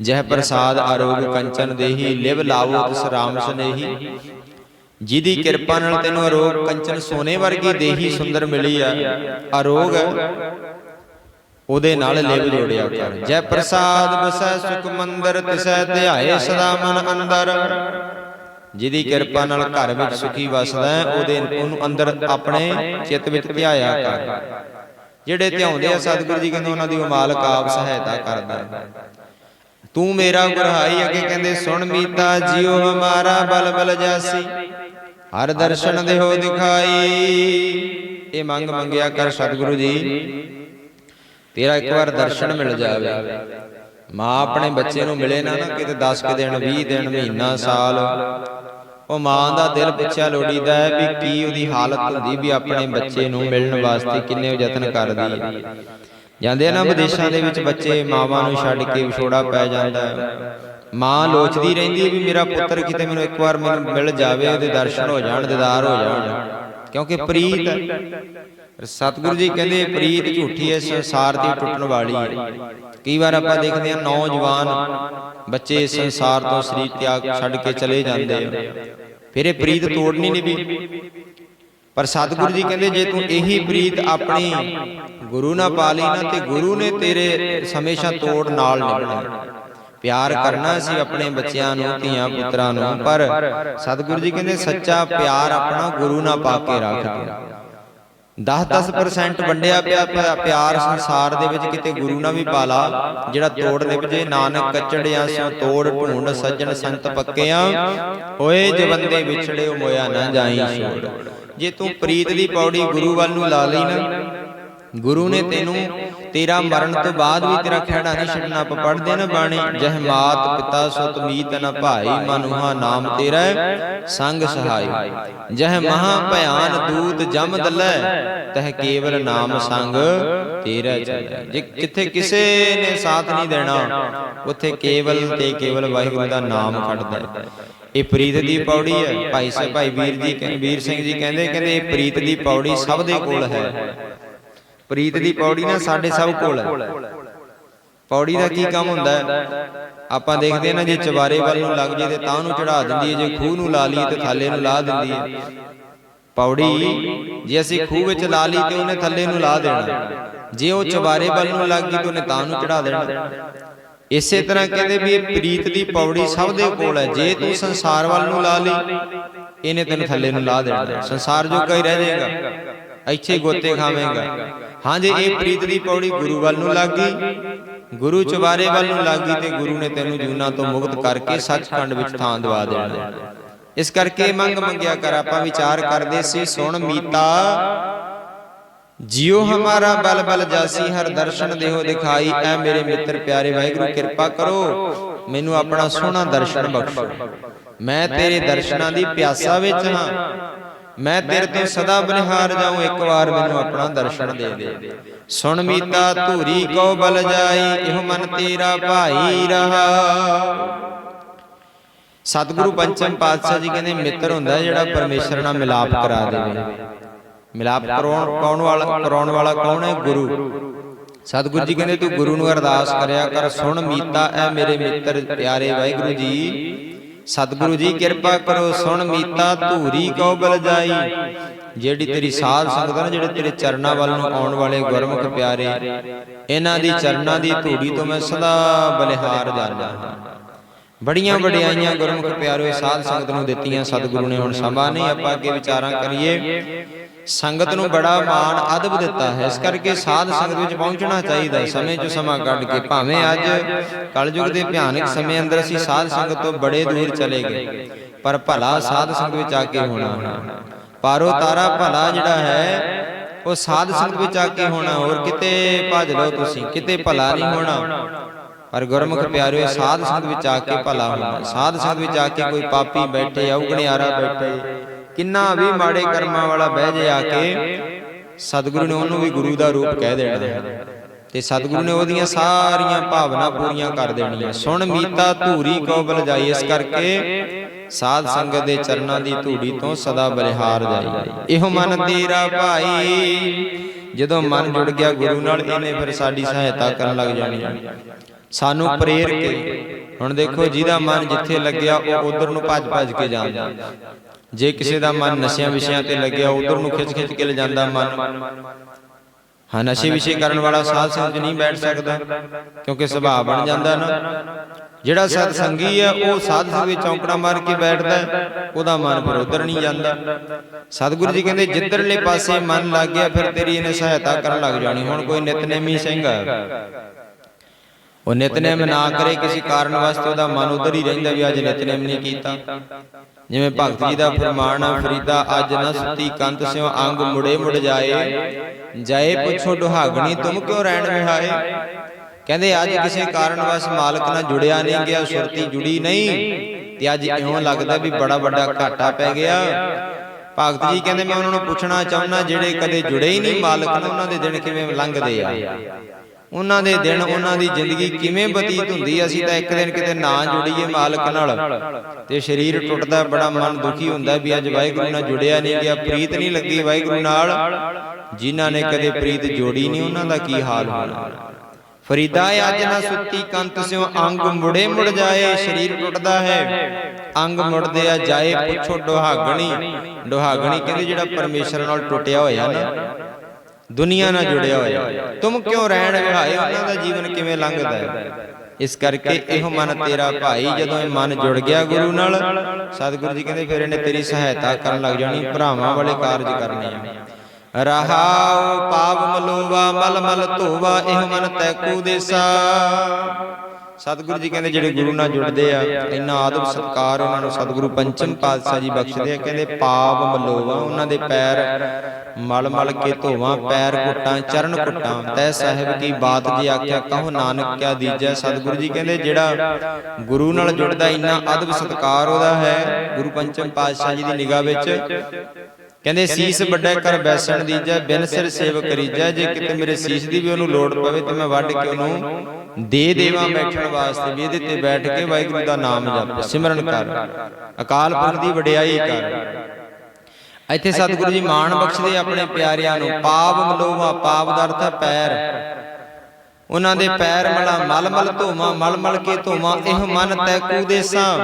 ਜਹ ਪ੍ਰਸਾਦ ਆਰੋਗ ਕੰਚਨ ਦੇਹੀ ਲਿਵ ਲਾਵੋ ਤਿਸ ਰਾਮ ਸਨੇਹੀ। ਜਿਹਦੀ ਕਿਰਪਾ ਨਾਲ ਤੈਨੂੰ ਅਰੋਗ ਕੰਚਨ ਸੋਨੇ ਵਰਗੀ ਦੇਹੀ ਸੁੰਦਰ ਮਿਲੀ ਆ। ਅਰੋਗ ਉਹਦੇ ਨਾਲ ਲਿਵ ਜੋੜਿਆ ਕਰ। ਜੈ ਪ੍ਰਸਾਦ ਬਸੈ ਸੁਖ ਮੰਦਰ ਤਿਸੈ ਧਿਆਏ ਸਦਾ ਮਨ ਅੰਦਰ। ਜਿਹਦੀ ਕਿਰਪਾ ਨਾਲ ਘਰ ਵਿੱਚ ਸੁਖੀ ਵਸਦਾ ਉਹਦੇ ਉਹਨੂੰ ਅੰਦਰ ਆਪਣੇ ਚਿੱਤ ਵਿੱਚ ਧਿਆਇਆ ਕਰ। ਜਿਹੜੇ ਧਿਆਉਂਦੇ ਆ ਸਤਿਗੁਰੂ ਜੀ ਕਹਿੰਦੇ ਉਹਨਾਂ ਦੀ ਉਹ ਮਾਲਕ ਆਪ ਸਹਾਇਤਾ ਕਰਦਾ ਤੂੰ ਮੇਰਾ ਗੁਰਹਾਈ ਅੱਗੇ ਕਹਿੰਦੇ, ਸੁਣ ਮੀਤਾ, ਜਿਉ ਹਮਾਰਾ ਬਲ ਬਲ ਜਾਸੀ। ਹਰ ਦਰਸ਼ਨ ਦੇਹੋ ਦਿਖਾਈ। ਇਹ ਮੰਗ ਮੰਗਿਆ ਕਰ ਸਤਿਗੁਰੂ ਜੀ। ਤੇਰਾ ਇੱਕ ਵਾਰ ਦਰਸ਼ਨ ਮਿਲ ਜਾਵੇ। ਮਾਂ ਆਪਣੇ ਬੱਚੇ ਨੂੰ ਮਿਲੇ ਨਾ ਨਾ ਕਿਤੇ 10 ਕਿ ਦਿਨ 20 ਦਿਨ, ਮਹੀਨਾ, ਸਾਲ। ਉਹ ਮਾਂ ਦਾ ਦਿਲ ਪੁੱਛਿਆ ਲੋੜੀਦਾ ਹੈ ਵੀ ਕੀ ਉਹਦੀ ਹਾਲਤ ਹੁੰਦੀ ਵੀ ਆਪਣੇ ਬੱਚੇ ਨੂੰ ਮਿਲਣ ਵਾਸਤੇ ਕਿੰਨੇ ਯਤਨ ਕਰਦੀ ਹੈ ਜਾਂਦੇ ਆ ਨਾ ਵਿਦੇਸ਼ਾਂ ਦੇ ਵਿੱਚ ਬੱਚੇ ਮਾਵਾਂ ਨੂੰ ਛੱਡ ਕੇ ਵਿਛੋੜਾ ਪੈ ਜਾਂਦਾ ਹੈ। ਮਾਂ ਲੋਚਦੀ ਰਹਿੰਦੀ ਹੈ ਵੀ ਮੇਰਾ ਪੁੱਤਰ ਕਿਤੇ ਮੈਨੂੰ ਇੱਕ ਵਾਰ ਮੈਨੂੰ ਮਿਲ ਜਾਵੇ ਉਹਦੇ ਦਰਸ਼ਨ ਹੋ ਜਾਣ ਦੀਦਾਰ ਹੋ ਜਾਣ। ਕਿਉਂਕਿ ਪ੍ਰੀਤ ਸਤਿਗੁਰੂ ਜੀ ਕਹਿੰਦੇ ਪ੍ਰੀਤ ਝੂਠੀ ਹੈ ਸੰਸਾਰ ਦੀ ਟੁੱਟਣ ਵਾਲੀ ਹੈ। ਕਈ ਵਾਰ ਆਪਾਂ ਦੇਖਦੇ ਹਾਂ ਨੌਜਵਾਨ ਬੱਚੇ ਇਸ ਸੰਸਾਰ ਤੋਂ ਸਰੀਰ ਤਿਆਗ ਛੱਡ ਕੇ ਚਲੇ ਜਾਂਦੇ ਆ। ਫਿਰ ਇਹ ਪ੍ਰੀਤ ਤੋੜਨੀ ਨਹੀਂ ਵੀ ਪਰ ਸਤਿਗੁਰੂ ਜੀ ਕਹਿੰਦੇ ਜੇ ਤੂੰ ਇਹੀ ਪ੍ਰੀਤ ਆਪਣੀ ਗੁਰੂ ਨਾਲ ਪਾ ਲਈ ਨਾ ਤੇ ਗੁਰੂ ਨੇ ਤੇਰੇ ਹਮੇਸ਼ਾ ਤੋੜ ਨਾਲ ਨਿਭਣਾ। ਪਿਆਰ ਕਰਨਾ ਸੀ ਆਪਣੇ ਬੱਚਿਆਂ ਨੂੰ ਧੀਆਂ ਪੁੱਤਰਾਂ ਨੂੰ ਪਰ ਸਤਿਗੁਰੂ ਜੀ ਕਹਿੰਦੇ ਸੱਚਾ ਪਿਆਰ ਆਪਣਾ ਗੁਰੂ ਨਾਲ ਪਾ ਕੇ ਰੱਖ ਦੇ। 10-10% ਵੰਡਿਆ ਪਿਆ ਪਿਆ ਪਿਆਰ ਸੰਸਾਰ ਦੇ ਵਿੱਚ ਕਿਤੇ ਗੁਰੂ ਨਾਲ ਵੀ ਪਾ ਲਾ ਜਿਹੜਾ ਤੋੜ ਨਿਭਜੇ ਨਾਨਕ ਕਚੜਿਆ ਸੋ ਤੋੜ ਢੂੰਡ ਸੱਜਣ ਸੰਤ ਪੱਕਿਆਂ। ਓਏ ਜਵੰਦੇ ਵਿਛੜੇ ਮੋਇਆ ਨਾ ਜਾਈ। ਛੋੜ ਜੇ ਤੂੰ ਪ੍ਰੀਤ ਦੀ ਪੌੜੀ ਗੁਰੂ ਵੱਲ ਨੂੰ ਲਾ ਲਈ ਨਾ ਗੁਰੂ ਨੇ ਤੈਨੂੰ ਤੇਰਾ ਮਰਨ ਤੋਂ ਬਾਅਦ ਵੀ ਤੇਰਾ ਖਹਿੜਾ ਨਹੀਂ ਛੱਡਣਾ ਆਪਾਂ ਪੜਦੇ ਨਾ ਬਾਣੀ ਜਹ ਮਾਤ ਪਿਤਾ ਸੁਤ ਮੀਤ ਨ ਭਾਈ ਮਨੁਹਾ ਨਾਮ ਤੇਰਾ ਸੰਗ ਸਹਾਈ। ਜਹ ਮਹਾ ਭਿਆਨ ਦੂਤ ਜਮ ਦਲੈ ਤਹ ਕੇਵਲ ਨਾਮ ਸੰਗ ਤੇਰਾ ਚੱਲੈ ਜੇ ਕਿੱਥੇ ਕਿਸੇ ਨੇ ਸਾਥ ਨਹੀਂ ਦੇਣਾ ਉੱਥੇ ਕੇਵਲ ਤੇ ਕੇਵਲ ਵਾਹਿਗੁਰੂ ਦਾ ਨਾਮ ਖੜਦਾ ਹੈ। ਇਹ ਪ੍ਰੀਤ ਦੀ ਪੌੜੀ ਹੈ ਭਾਈ ਸਾਹਿਬ ਭਾਈ ਵੀਰ ਜੀ ਵੀਰ ਸਿੰਘ ਜੀ ਕਹਿੰਦੇ ਕਹਿੰਦੇ ਇਹ ਪ੍ਰੀਤ ਦੀ ਪੌੜੀ ਸਭ ਦੇ ਕੋਲ ਹੈ ਪ੍ਰੀਤ ਦੀ ਪੌੜੀ ਨਾ ਸਾਡੇ ਸਭ ਕੋਲ ਹੈ। ਪੌੜੀ ਦਾ ਕੀ ਕੰਮ ਹੁੰਦਾ ਹੈ? ਆਪਾਂ ਦੇਖਦੇ ਹਾਂ ਨਾ ਜੇ ਚਵਾਰੇ ਵੱਲ ਨੂੰ ਲੱਗ ਜੇ ਤੇ ਤਾਂ ਨੂੰ ਚੜਾ ਦਿੰਦੀ ਹੈ। ਜੇ ਖੂਹ ਨੂੰ ਲਾ ਲਈ ਤੇ ਥੱਲੇ ਨੂੰ ਲਾ ਦਿੰਦੀ ਹੈ। ਪੌੜੀ ਜੇ ਅਸੀਂ ਖੂਹ ਵਿੱਚ ਲਾ ਲਈ ਤੇ ਉਹਨੇ ਥੱਲੇ ਨੂੰ ਲਾ ਦੇਣਾ। ਜੇ ਉਹ ਚਵਾਰੇ ਵੱਲ ਨੂੰ ਲੱਗ ਗਈ ਤੇ ਉਹਨੇ ਤਾਂ ਨੂੰ ਚੜਾ ਦੇਣਾ। ਇਸੇ ਤਰ੍ਹਾਂ ਕਹਿੰਦੇ ਵੀ ਇਹ ਪ੍ਰੀਤ ਦੀ ਪੌੜੀ ਸਭ ਦੇ ਕੋਲ ਹੈ। ਜੇ ਤੂੰ ਸੰਸਾਰ ਵੱਲ ਨੂੰ ਲਾ ਲਈ ਇਹਨੇ ਤੈਨੂੰ ਥੱਲੇ ਨੂੰ ਲਾ ਦੇਣਾ। ਸੰਸਾਰ ਜੋਗਾ ਹੀ ਰਹਿ ਜਾਏਗਾ। ਇੱਥੇ ਗੋਤੇ ਖਾਵੇਂਗਾ ਹਾਂ ਜੇ ਇਹ ਪ੍ਰੀਤ ਦੀ ਪੌੜੀ ਗੁਰੂ ਵੱਲ ਨੂੰ ਲੱਗ ਗਈ। ਗੁਰੂ ਚਵਾਰੇ ਵੱਲ ਨੂੰ ਲੱਗ ਗਈ ਤੇ ਗੁਰੂ ਨੇ ਤੈਨੂੰ ਜੂਨਾ ਤੋਂ ਮੁਕਤ ਕਰਕੇ ਸੱਚਖੰਡ ਵਿੱਚ ਥਾਂ ਦਿਵਾ ਦੇਣਾ। ਇਸ ਕਰਕੇ ਮੰਗ ਮੰਗਿਆ ਕਰ ਆਪਾਂ ਵਿਚਾਰ ਕਰਦੇ ਸੀ ਸੁਣ ਮੀਤਾ। ਜਿਉ ਹਮਾਰਾ ਬਲ ਬਲ ਜਾਸੀ ਹਰ ਦਰਸ਼ਨ ਦੇਹੋ ਦਿਖਾਈ। ਐ ਮੇਰੇ ਮਿੱਤਰ ਪਿਆਰੇ ਵਾਹਿਗੁਰੂ ਕਿਰਪਾ ਕਰੋ। ਮੈਨੂੰ ਆਪਣਾ ਸੋਹਣਾ ਦਰਸ਼ਨ ਬਖਸ਼ੋ। ਮੈਂ ਤੇਰੇ ਦਰਸ਼ਨਾਂ ਦੀ ਪਿਆਸਾ ਵਿੱਚ ਹਾਂ। ਮੈਂ ਤੇਰੇ ਤੋਂ ਸਦਾ ਬਨਿਹਾਰ ਜਾਉਂ ਇੱਕ ਵਾਰ ਮੈਨੂੰ ਆਪਣਾ ਦਰਸ਼ਨ ਦੇ ਦੇ। ਸੁਣ ਮੀਤਾ ਧੂਰੀ ਕੋ ਬਲ ਜਾਈ ਇਹੋ ਮਨ ਤੇਰਾ ਭਾਈ ਰਹਾ। ਸਤਿਗੁਰੂ ਪੰਚਮ ਪਾਤਸ਼ਾਹ ਜੀ ਕਹਿੰਦੇ ਮਿੱਤਰ ਹੁੰਦਾ ਜਿਹੜਾ ਪਰਮੇਸ਼ਰ ਨਾਲ ਮਿਲਾਪ ਕਰਾ ਦੇਵੇ। ਮਿਲਾਪ ਕਰਾਉਣ ਕੌਣ ਵਾਲਾ ਕਰਾਉਣ ਵਾਲਾ ਕੌਣ ਹੈ? ਗੁਰੂ। ਸਤਿਗੁਰੂ ਜੀ ਕਹਿੰਦੇ ਤੂੰ ਗੁਰੂ ਨੂੰ ਅਰਦਾਸ ਕਰਿਆ ਕਰ ਸੁਣ ਮੀਤਾ ਐ ਮੇਰੇ ਮਿੱਤਰ ਪਿਆਰੇ ਵਾਹਿਗੁਰੂ ਜੀ। ਸਤਿਗੁਰੂ ਜੀ ਕਿਰਪਾ ਕਰੋ ਸੁਣ ਮੀਤਾ ਧੂਰੀ ਕਉ ਬਲ ਜਾਈ ਜਿਹੜੀ ਤੇਰੀ ਸਾਧ ਸੰਗਤ ਨਾ ਜਿਹੜੇ ਤੇਰੇ ਚਰਨਾਂ ਵੱਲ ਨੂੰ ਆਉਣ ਵਾਲੇ ਗੁਰਮੁਖ ਪਿਆਰੇ ਇਹਨਾਂ ਦੀ ਚਰਨਾਂ ਦੀ ਧੂੜੀ ਤੋਂ ਮੈਂ ਸਦਾ ਬਲਿਹਾਰ ਜਾਣਾ ਹਾਂ ਬੜੀਆਂ ਵਡਿਆਈਆਂ ਗੁਰਮੁਖ ਪਿਆਰਿਓ ਸਾਧ ਸੰਗਤ ਨੂੰ ਦਿੱਤੀਆਂ ਸਤਿਗੁਰੂ ਨੇ ਹੁਣ ਸਮਾਂ ਨਹੀਂ ਆਪਾਂ ਅੱਗੇ ਵਿਚਾਰਾਂ ਕਰੀਏ। ਸੰਗਤ ਨੂੰ ਬੜਾ ਮਾਣ ਅਦਬ ਦਿੱਤਾ ਹੈ। ਇਸ ਕਰਕੇ ਸਾਧ ਸੰਗਤ ਵਿੱਚ ਪਹੁੰਚਣਾ ਚਾਹੀਦਾ ਹੈ। ਸਮੇਂ 'ਚ ਸਮਾਂ ਕੱਢ ਕੇ ਭਾਵੇਂ ਅੱਜ ਕਲਯੁਗ ਦੇ ਭਿਆਨਕ ਸਮੇਂ ਅੰਦਰ ਅਸੀਂ ਸਾਧ ਸੰਗਤ ਤੋਂ ਬੜੇ ਦੂਰ ਚਲੇ ਗਏ, ਪਰ ਭਲਾ ਸਾਧ ਸੰਗਤ ਵਿੱਚ ਆ ਕੇ ਹੋਣਾ। ਹੈ ਤਾਰਾ ਭਲਾ ਜਿਹੜਾ ਹੈ, ਉਹ ਸਾਧ ਸੰਗਤ ਵਿੱਚ ਆ ਕੇ ਹੋਣਾ। ਹੋਰ ਕਿਤੇ ਭੱਜ ਲਓ ਤੁਸੀਂ, ਕਿਤੇ ਭਲਾ ਨਹੀਂ ਹੋਣਾ। ਪਰ ਗੁਰਮੁਖ ਪਿਆਰਿਓ, ਸਾਧ ਸੰਗਤ ਵਿੱਚ ਆ ਕੇ ਭਲਾ ਹੋਣਾ। ਸਾਧ ਸੰਗਤ ਵਿੱਚ ਆ ਕੇ ਕੋਈ ਪਾਪੀ ਬੈਠੇ, ਔਗਣਿਆਰਾ ਬੈਠੇ ਕਿੰਨਾ ਵੀ ਮਾੜੇ ਕਰਮਾਂ ਵਾਲਾ ਬਹਿ ਜੇ ਆ ਕੇ ਸਤਿਗੁਰੂ ਨੇ ਉਹਨੂੰ ਵੀ ਗੁਰੂ ਦਾ ਰੂਪ ਕਹਿ ਦੇਣਾ। ਹੈ ਤੇ ਸਤਿਗੁਰੂ ਨੇ ਉਹਦੀਆਂ ਸਾਰੀਆਂ ਭਾਵਨਾ ਪੂਰੀਆਂ ਕਰ ਦੇਣੀਆਂ। ਸੁਣ ਮੀਤਾ ਧੂਰੀ ਕੋ ਬਲ ਜਾਈ ਇਸ ਕਰਕੇ ਸਾਧ ਸੰਗਤ ਦੇ ਚਰਨਾਂ ਦੀ ਧੂੜੀ ਤੋਂ ਸਦਾ ਬਲਿਹਾਰ ਜਾਈ। ਇਹੋ ਮਨ ਤੇਰਾ ਭਾਈ ਜਦੋਂ ਮਨ ਜੁੜ ਗਿਆ ਗੁਰੂ ਨਾਲ ਇਹਨੇ ਫਿਰ ਸਾਡੀ ਸਹਾਇਤਾ ਕਰਨ ਲੱਗ ਜਾਣੀ। ਹੈ ਸਾਨੂੰ ਪ੍ਰੇਰ ਕੇ। ਹੁਣ ਦੇਖੋ ਜਿਹਦਾ ਮਨ ਜਿੱਥੇ ਲੱਗਿਆ ਉਹ ਉਧਰ ਨੂੰ ਭੱਜ ਭੱਜ ਕੇ ਜਾਂਦਾ। ਜੇ ਕਿਸੇ ਦਾ ਮਨ ਨਸ਼ਿਆਂ ਵਿਸ਼ਿਆਂ ਤੇ ਲੱਗਿਆ ਉਧਰ ਨੂੰ ਖਿੱਚ ਖਿੱਚ ਕੇ ਲੈ ਜਾਂਦਾ ਮਨ। ਹਾਂ ਨਸ਼ੇ ਵਿਸ਼ੇ ਕਰਨ ਵਾਲਾ ਸਾਧ ਸੰਗਤ ਨਹੀਂ ਬੈਠ ਸਕਦਾ ਕਿਉਂਕਿ ਸੁਭਾਅ ਬਣ ਜਾਂਦਾ ਨਾ। ਜਿਹੜਾ ਸਤ ਸੰਗੀ ਹੈ ਉਹ ਸਾਧ ਸੰਗਤ ਵਿੱਚ ਚੌਂਕੜਾ ਮਾਰ ਕੇ ਬੈਠਦਾ ਉਹਦਾ ਮਨ ਫਿਰ ਉਧਰ ਨਹੀਂ ਜਾਂਦਾ। ਸਤਿਗੁਰੂ ਜੀ ਕਹਿੰਦੇ ਜਿੱਧਰਲੇ ਪਾਸੇ ਮਨ ਲੱਗ ਗਿਆ ਫਿਰ ਤੇਰੀ ਇਹਨੇ ਸਹਾਇਤਾ ਕਰਨ ਲੱਗ ਜਾਣੀ। ਹੁਣ ਕੋਈ ਨਿਤਨੇਮੀ ਸਿੰਘ ਉਹ ਨਿਤਨੇਮ ਨਾ ਕਰੇ ਕਿਸੇ ਕਾਰਨ ਵਾਸਤੇ ਉਹਦਾ ਮਨ ਉਧਰ ਹੀ ਰਹਿੰਦਾ ਵੀ ਅੱਜ ਨਿਤਨੇਮ ਨਹੀਂ ਕੀਤਾ ਜਿਵੇਂ ਭਗਤ ਜੀ ਦਾ ਫਰਮਾਨ ਫਰੀਦਾ ਅੱਜ ਨਾ ਸੁੱਤੀ ਕੰਤ ਸਿਓ ਅੰਗ ਮੁੜੇ ਮੁੜ ਜਾਏ ਜਾਏ ਪੁੱਛੋ ਦੁਹਾਗਣੀ ਤੁਮ ਕਿਉਂ ਰਹਿਣ ਵਿਹਾਏ? ਕਹਿੰਦੇ ਅੱਜ ਕਿਸੇ ਕਾਰਨ ਵਸ ਮਾਲਕ ਨਾਲ ਜੁੜਿਆ ਨਹੀਂ ਗਿਆ ਸੁਰਤੀ ਜੁੜੀ ਨਹੀਂ। ਤੇ ਅੱਜ ਇਉਂ ਲੱਗਦਾ ਵੀ ਬੜਾ ਵੱਡਾ ਘਾਟਾ ਪੈ ਗਿਆ। ਭਗਤ ਜੀ ਕਹਿੰਦੇ ਮੈਂ ਉਹਨਾਂ ਨੂੰ ਪੁੱਛਣਾ ਚਾਹੁੰਦਾ ਜਿਹੜੇ ਕਦੇ ਜੁੜੇ ਹੀ ਨਹੀਂ ਮਾਲਕ ਨਾਲ ਉਹਨਾਂ ਦੇ ਦਿਨ ਕਿਵੇਂ ਲੰਘਦੇ ਆ? ਉਹਨਾਂ ਦੇ ਦਿਨ ਉਹਨਾਂ ਦੀ ਜ਼ਿੰਦਗੀ ਕਿਵੇਂ ਬਤੀਤ ਹੁੰਦੀ ਅਸੀਂ ਤਾਂ ਇੱਕ ਦਿਨ ਕਿਤੇ ਨਾ ਜੁੜੀਏ ਮਾਲਕ ਨਾਲ। ਤੇ ਸਰੀਰ ਟੁੱਟਦਾ ਬੜਾ ਮਨ ਦੁਖੀ ਹੁੰਦਾ ਵੀ ਅੱਜ ਵਾਹਿਗੁਰੂ ਨਾਲ ਜੁੜਿਆ ਨਹੀਂ ਗਿਆ ਪ੍ਰੀਤ ਨਹੀਂ ਲੱਗੀ ਵਾਹਿਗੁਰੂ ਨਾਲ। ਜਿਨ੍ਹਾਂ ਨੇ ਕਦੇ ਪ੍ਰੀਤ ਜੋੜੀ ਨਹੀਂ ਉਹਨਾਂ ਦਾ ਕੀ ਹਾਲ ਹੋਣਾ? ਫਰੀਦਾ ਅੱਜ ਨਾ ਸੁੱਤੀ ਕੰਤ ਸਿਓ ਅੰਗ ਮੁੜੇ ਮੁੜ ਜਾਏ ਸਰੀਰ ਟੁੱਟਦਾ ਹੈ। ਅੰਗ ਮੁੜਦੇ ਆ ਜਾਏ ਪੁੱਛੋ ਦੁਹਾਗਣੀ ਦੁਹਾਗਣੀ ਕਹਿੰਦੇ ਜਿਹੜਾ ਪਰਮੇਸ਼ਰ ਨਾਲ ਟੁੱਟਿਆ ਹੋਇਆ ਨਾ ਦੁਨੀਆ ਨਾਲ ਜੁੜਿਆ ਹੋਇਆ। ਤੁਮ ਕਿਉਂ ਰਹਿਣ ਵਿਹਾਏ ਉਹਨਾਂ ਦਾ ਜੀਵਨ ਕਿਵੇਂ ਲੰਘਦਾ ਹੈ? ਇਸ ਕਰਕੇ ਇਹੋ ਮਨ ਤੇਰਾ ਭਾਈ ਜਦੋਂ ਇਹ ਮਨ ਜੁੜ ਗਿਆ ਗੁਰੂ ਨਾਲ ਸਤਿਗੁਰੂ ਜੀ ਕਹਿੰਦੇ ਫਿਰ ਇਹਨੇ ਤੇਰੀ ਸਹਾਇਤਾ ਕਰਨ ਲੱਗ ਜਾਣੀ ਭਰਾਵਾਂ ਵਾਲੇ ਕਾਰਜ ਕਰਨੇ ਆ। ਰਹਾਉ ਪਾਵ ਮਲੋਵਾ ਮਲ ਮਲ ਧੋਵਾ ਇਹ ਮਨ ਤੈਕੂ ਦੇਸਾ। ਸਤਿਗੁਰੂ ਜੀ ਕਹਿੰਦੇ ਜਿਹੜੇ ਗੁਰੂ ਨਾਲ ਜੁੜਦੇ ਆ ਇੰਨਾ ਆਦਬ ਸਤਕਾਰ ਉਹਨਾਂ ਨੂੰ ਸਤਿਗੁਰੂ ਪੰਚਮ ਪਾਤਸ਼ਾਹ ਜੀ ਬਖਸ਼ਦੇ ਆ ਕਹਿੰਦੇ ਪਾਪ ਮਲੋਵਾ ਉਹਨਾਂ ਦੇ ਪੈਰ ਮਲ ਮਲ ਕੇ ਧੋਵਾਂ ਪੈਰ ਘੁੱਟਾਂ ਚਰਨ ਘੁੱਟਾਂ ਤੈ ਸਾਹਿਬ ਕੀ ਬਾਤ ਜੀ ਆਖਿਆ ਕਹੋ ਨਾਨਕ ਕਿਆ ਦੀਜੈ ਸਤਿਗੁਰੂ ਜੀ ਕਹਿੰਦੇ ਜਿਹੜਾ ਗੁਰੂ ਨਾਲ ਜੁੜਦਾ ਇੰਨਾ ਅਦਬ ਸਤਕਾਰ ਉਹਦਾ ਹੈ ਗੁਰੂ ਪੰਚਮ ਪਾਤਸ਼ਾਹ ਜੀ ਦੀ ਨਿਗਾਹ ਵਿੱਚ। ਕਹਿੰਦੇ ਸੀਸ ਵੱਡਾ ਕਰ ਬੈਸਣ ਦੀਜੈ ਬਿਨ ਸਿਰ ਸੇਵ ਕਰੀਜੈ ਜੇ ਕਿਤੇ ਮੇਰੇ ਸੀਸ ਦੀ ਵੀ ਉਹਨੂੰ ਲੋੜ ਪਵੇ ਤੇ ਮੈਂ ਵੱਢ ਕੇ ਉਹਨੂੰ ਦੇ ਦੇਵਾਂ ਬੈਠਣ ਵਾਸਤੇ ਵੀ ਇਹਦੇ ਤੇ ਬੈਠ ਕੇ ਵਾਹਿਗੁਰੂ ਦਾ ਨਾਮ ਜਪ, ਸਿਮਰਨ ਕਰ। ਅਕਾਲ ਪੁਰਖ ਦੀ ਵਡਿਆਈ ਕਰ। ਇੱਥੇ ਸਤਿਗੁਰੂ ਜੀ ਮਾਣ ਬਖਸ਼ਦੇ ਆਪਣੇ ਪਿਆਰਿਆਂ ਨੂੰ। ਪਾਪ ਮਲੋਵਾ ਪਾਪ ਦਾ ਅਰਥ ਹੈ ਪੈਰ। ਉਹਨਾਂ ਦੇ ਪੈਰ ਮਲਾ, ਮਲ ਮਲ ਧੋਵਾਂ, ਮਲ ਮਲ ਕੇ ਧੋਵਾਂ, ਇਹ ਮਨ ਤੈਕੂ ਦੇਸਾਂ।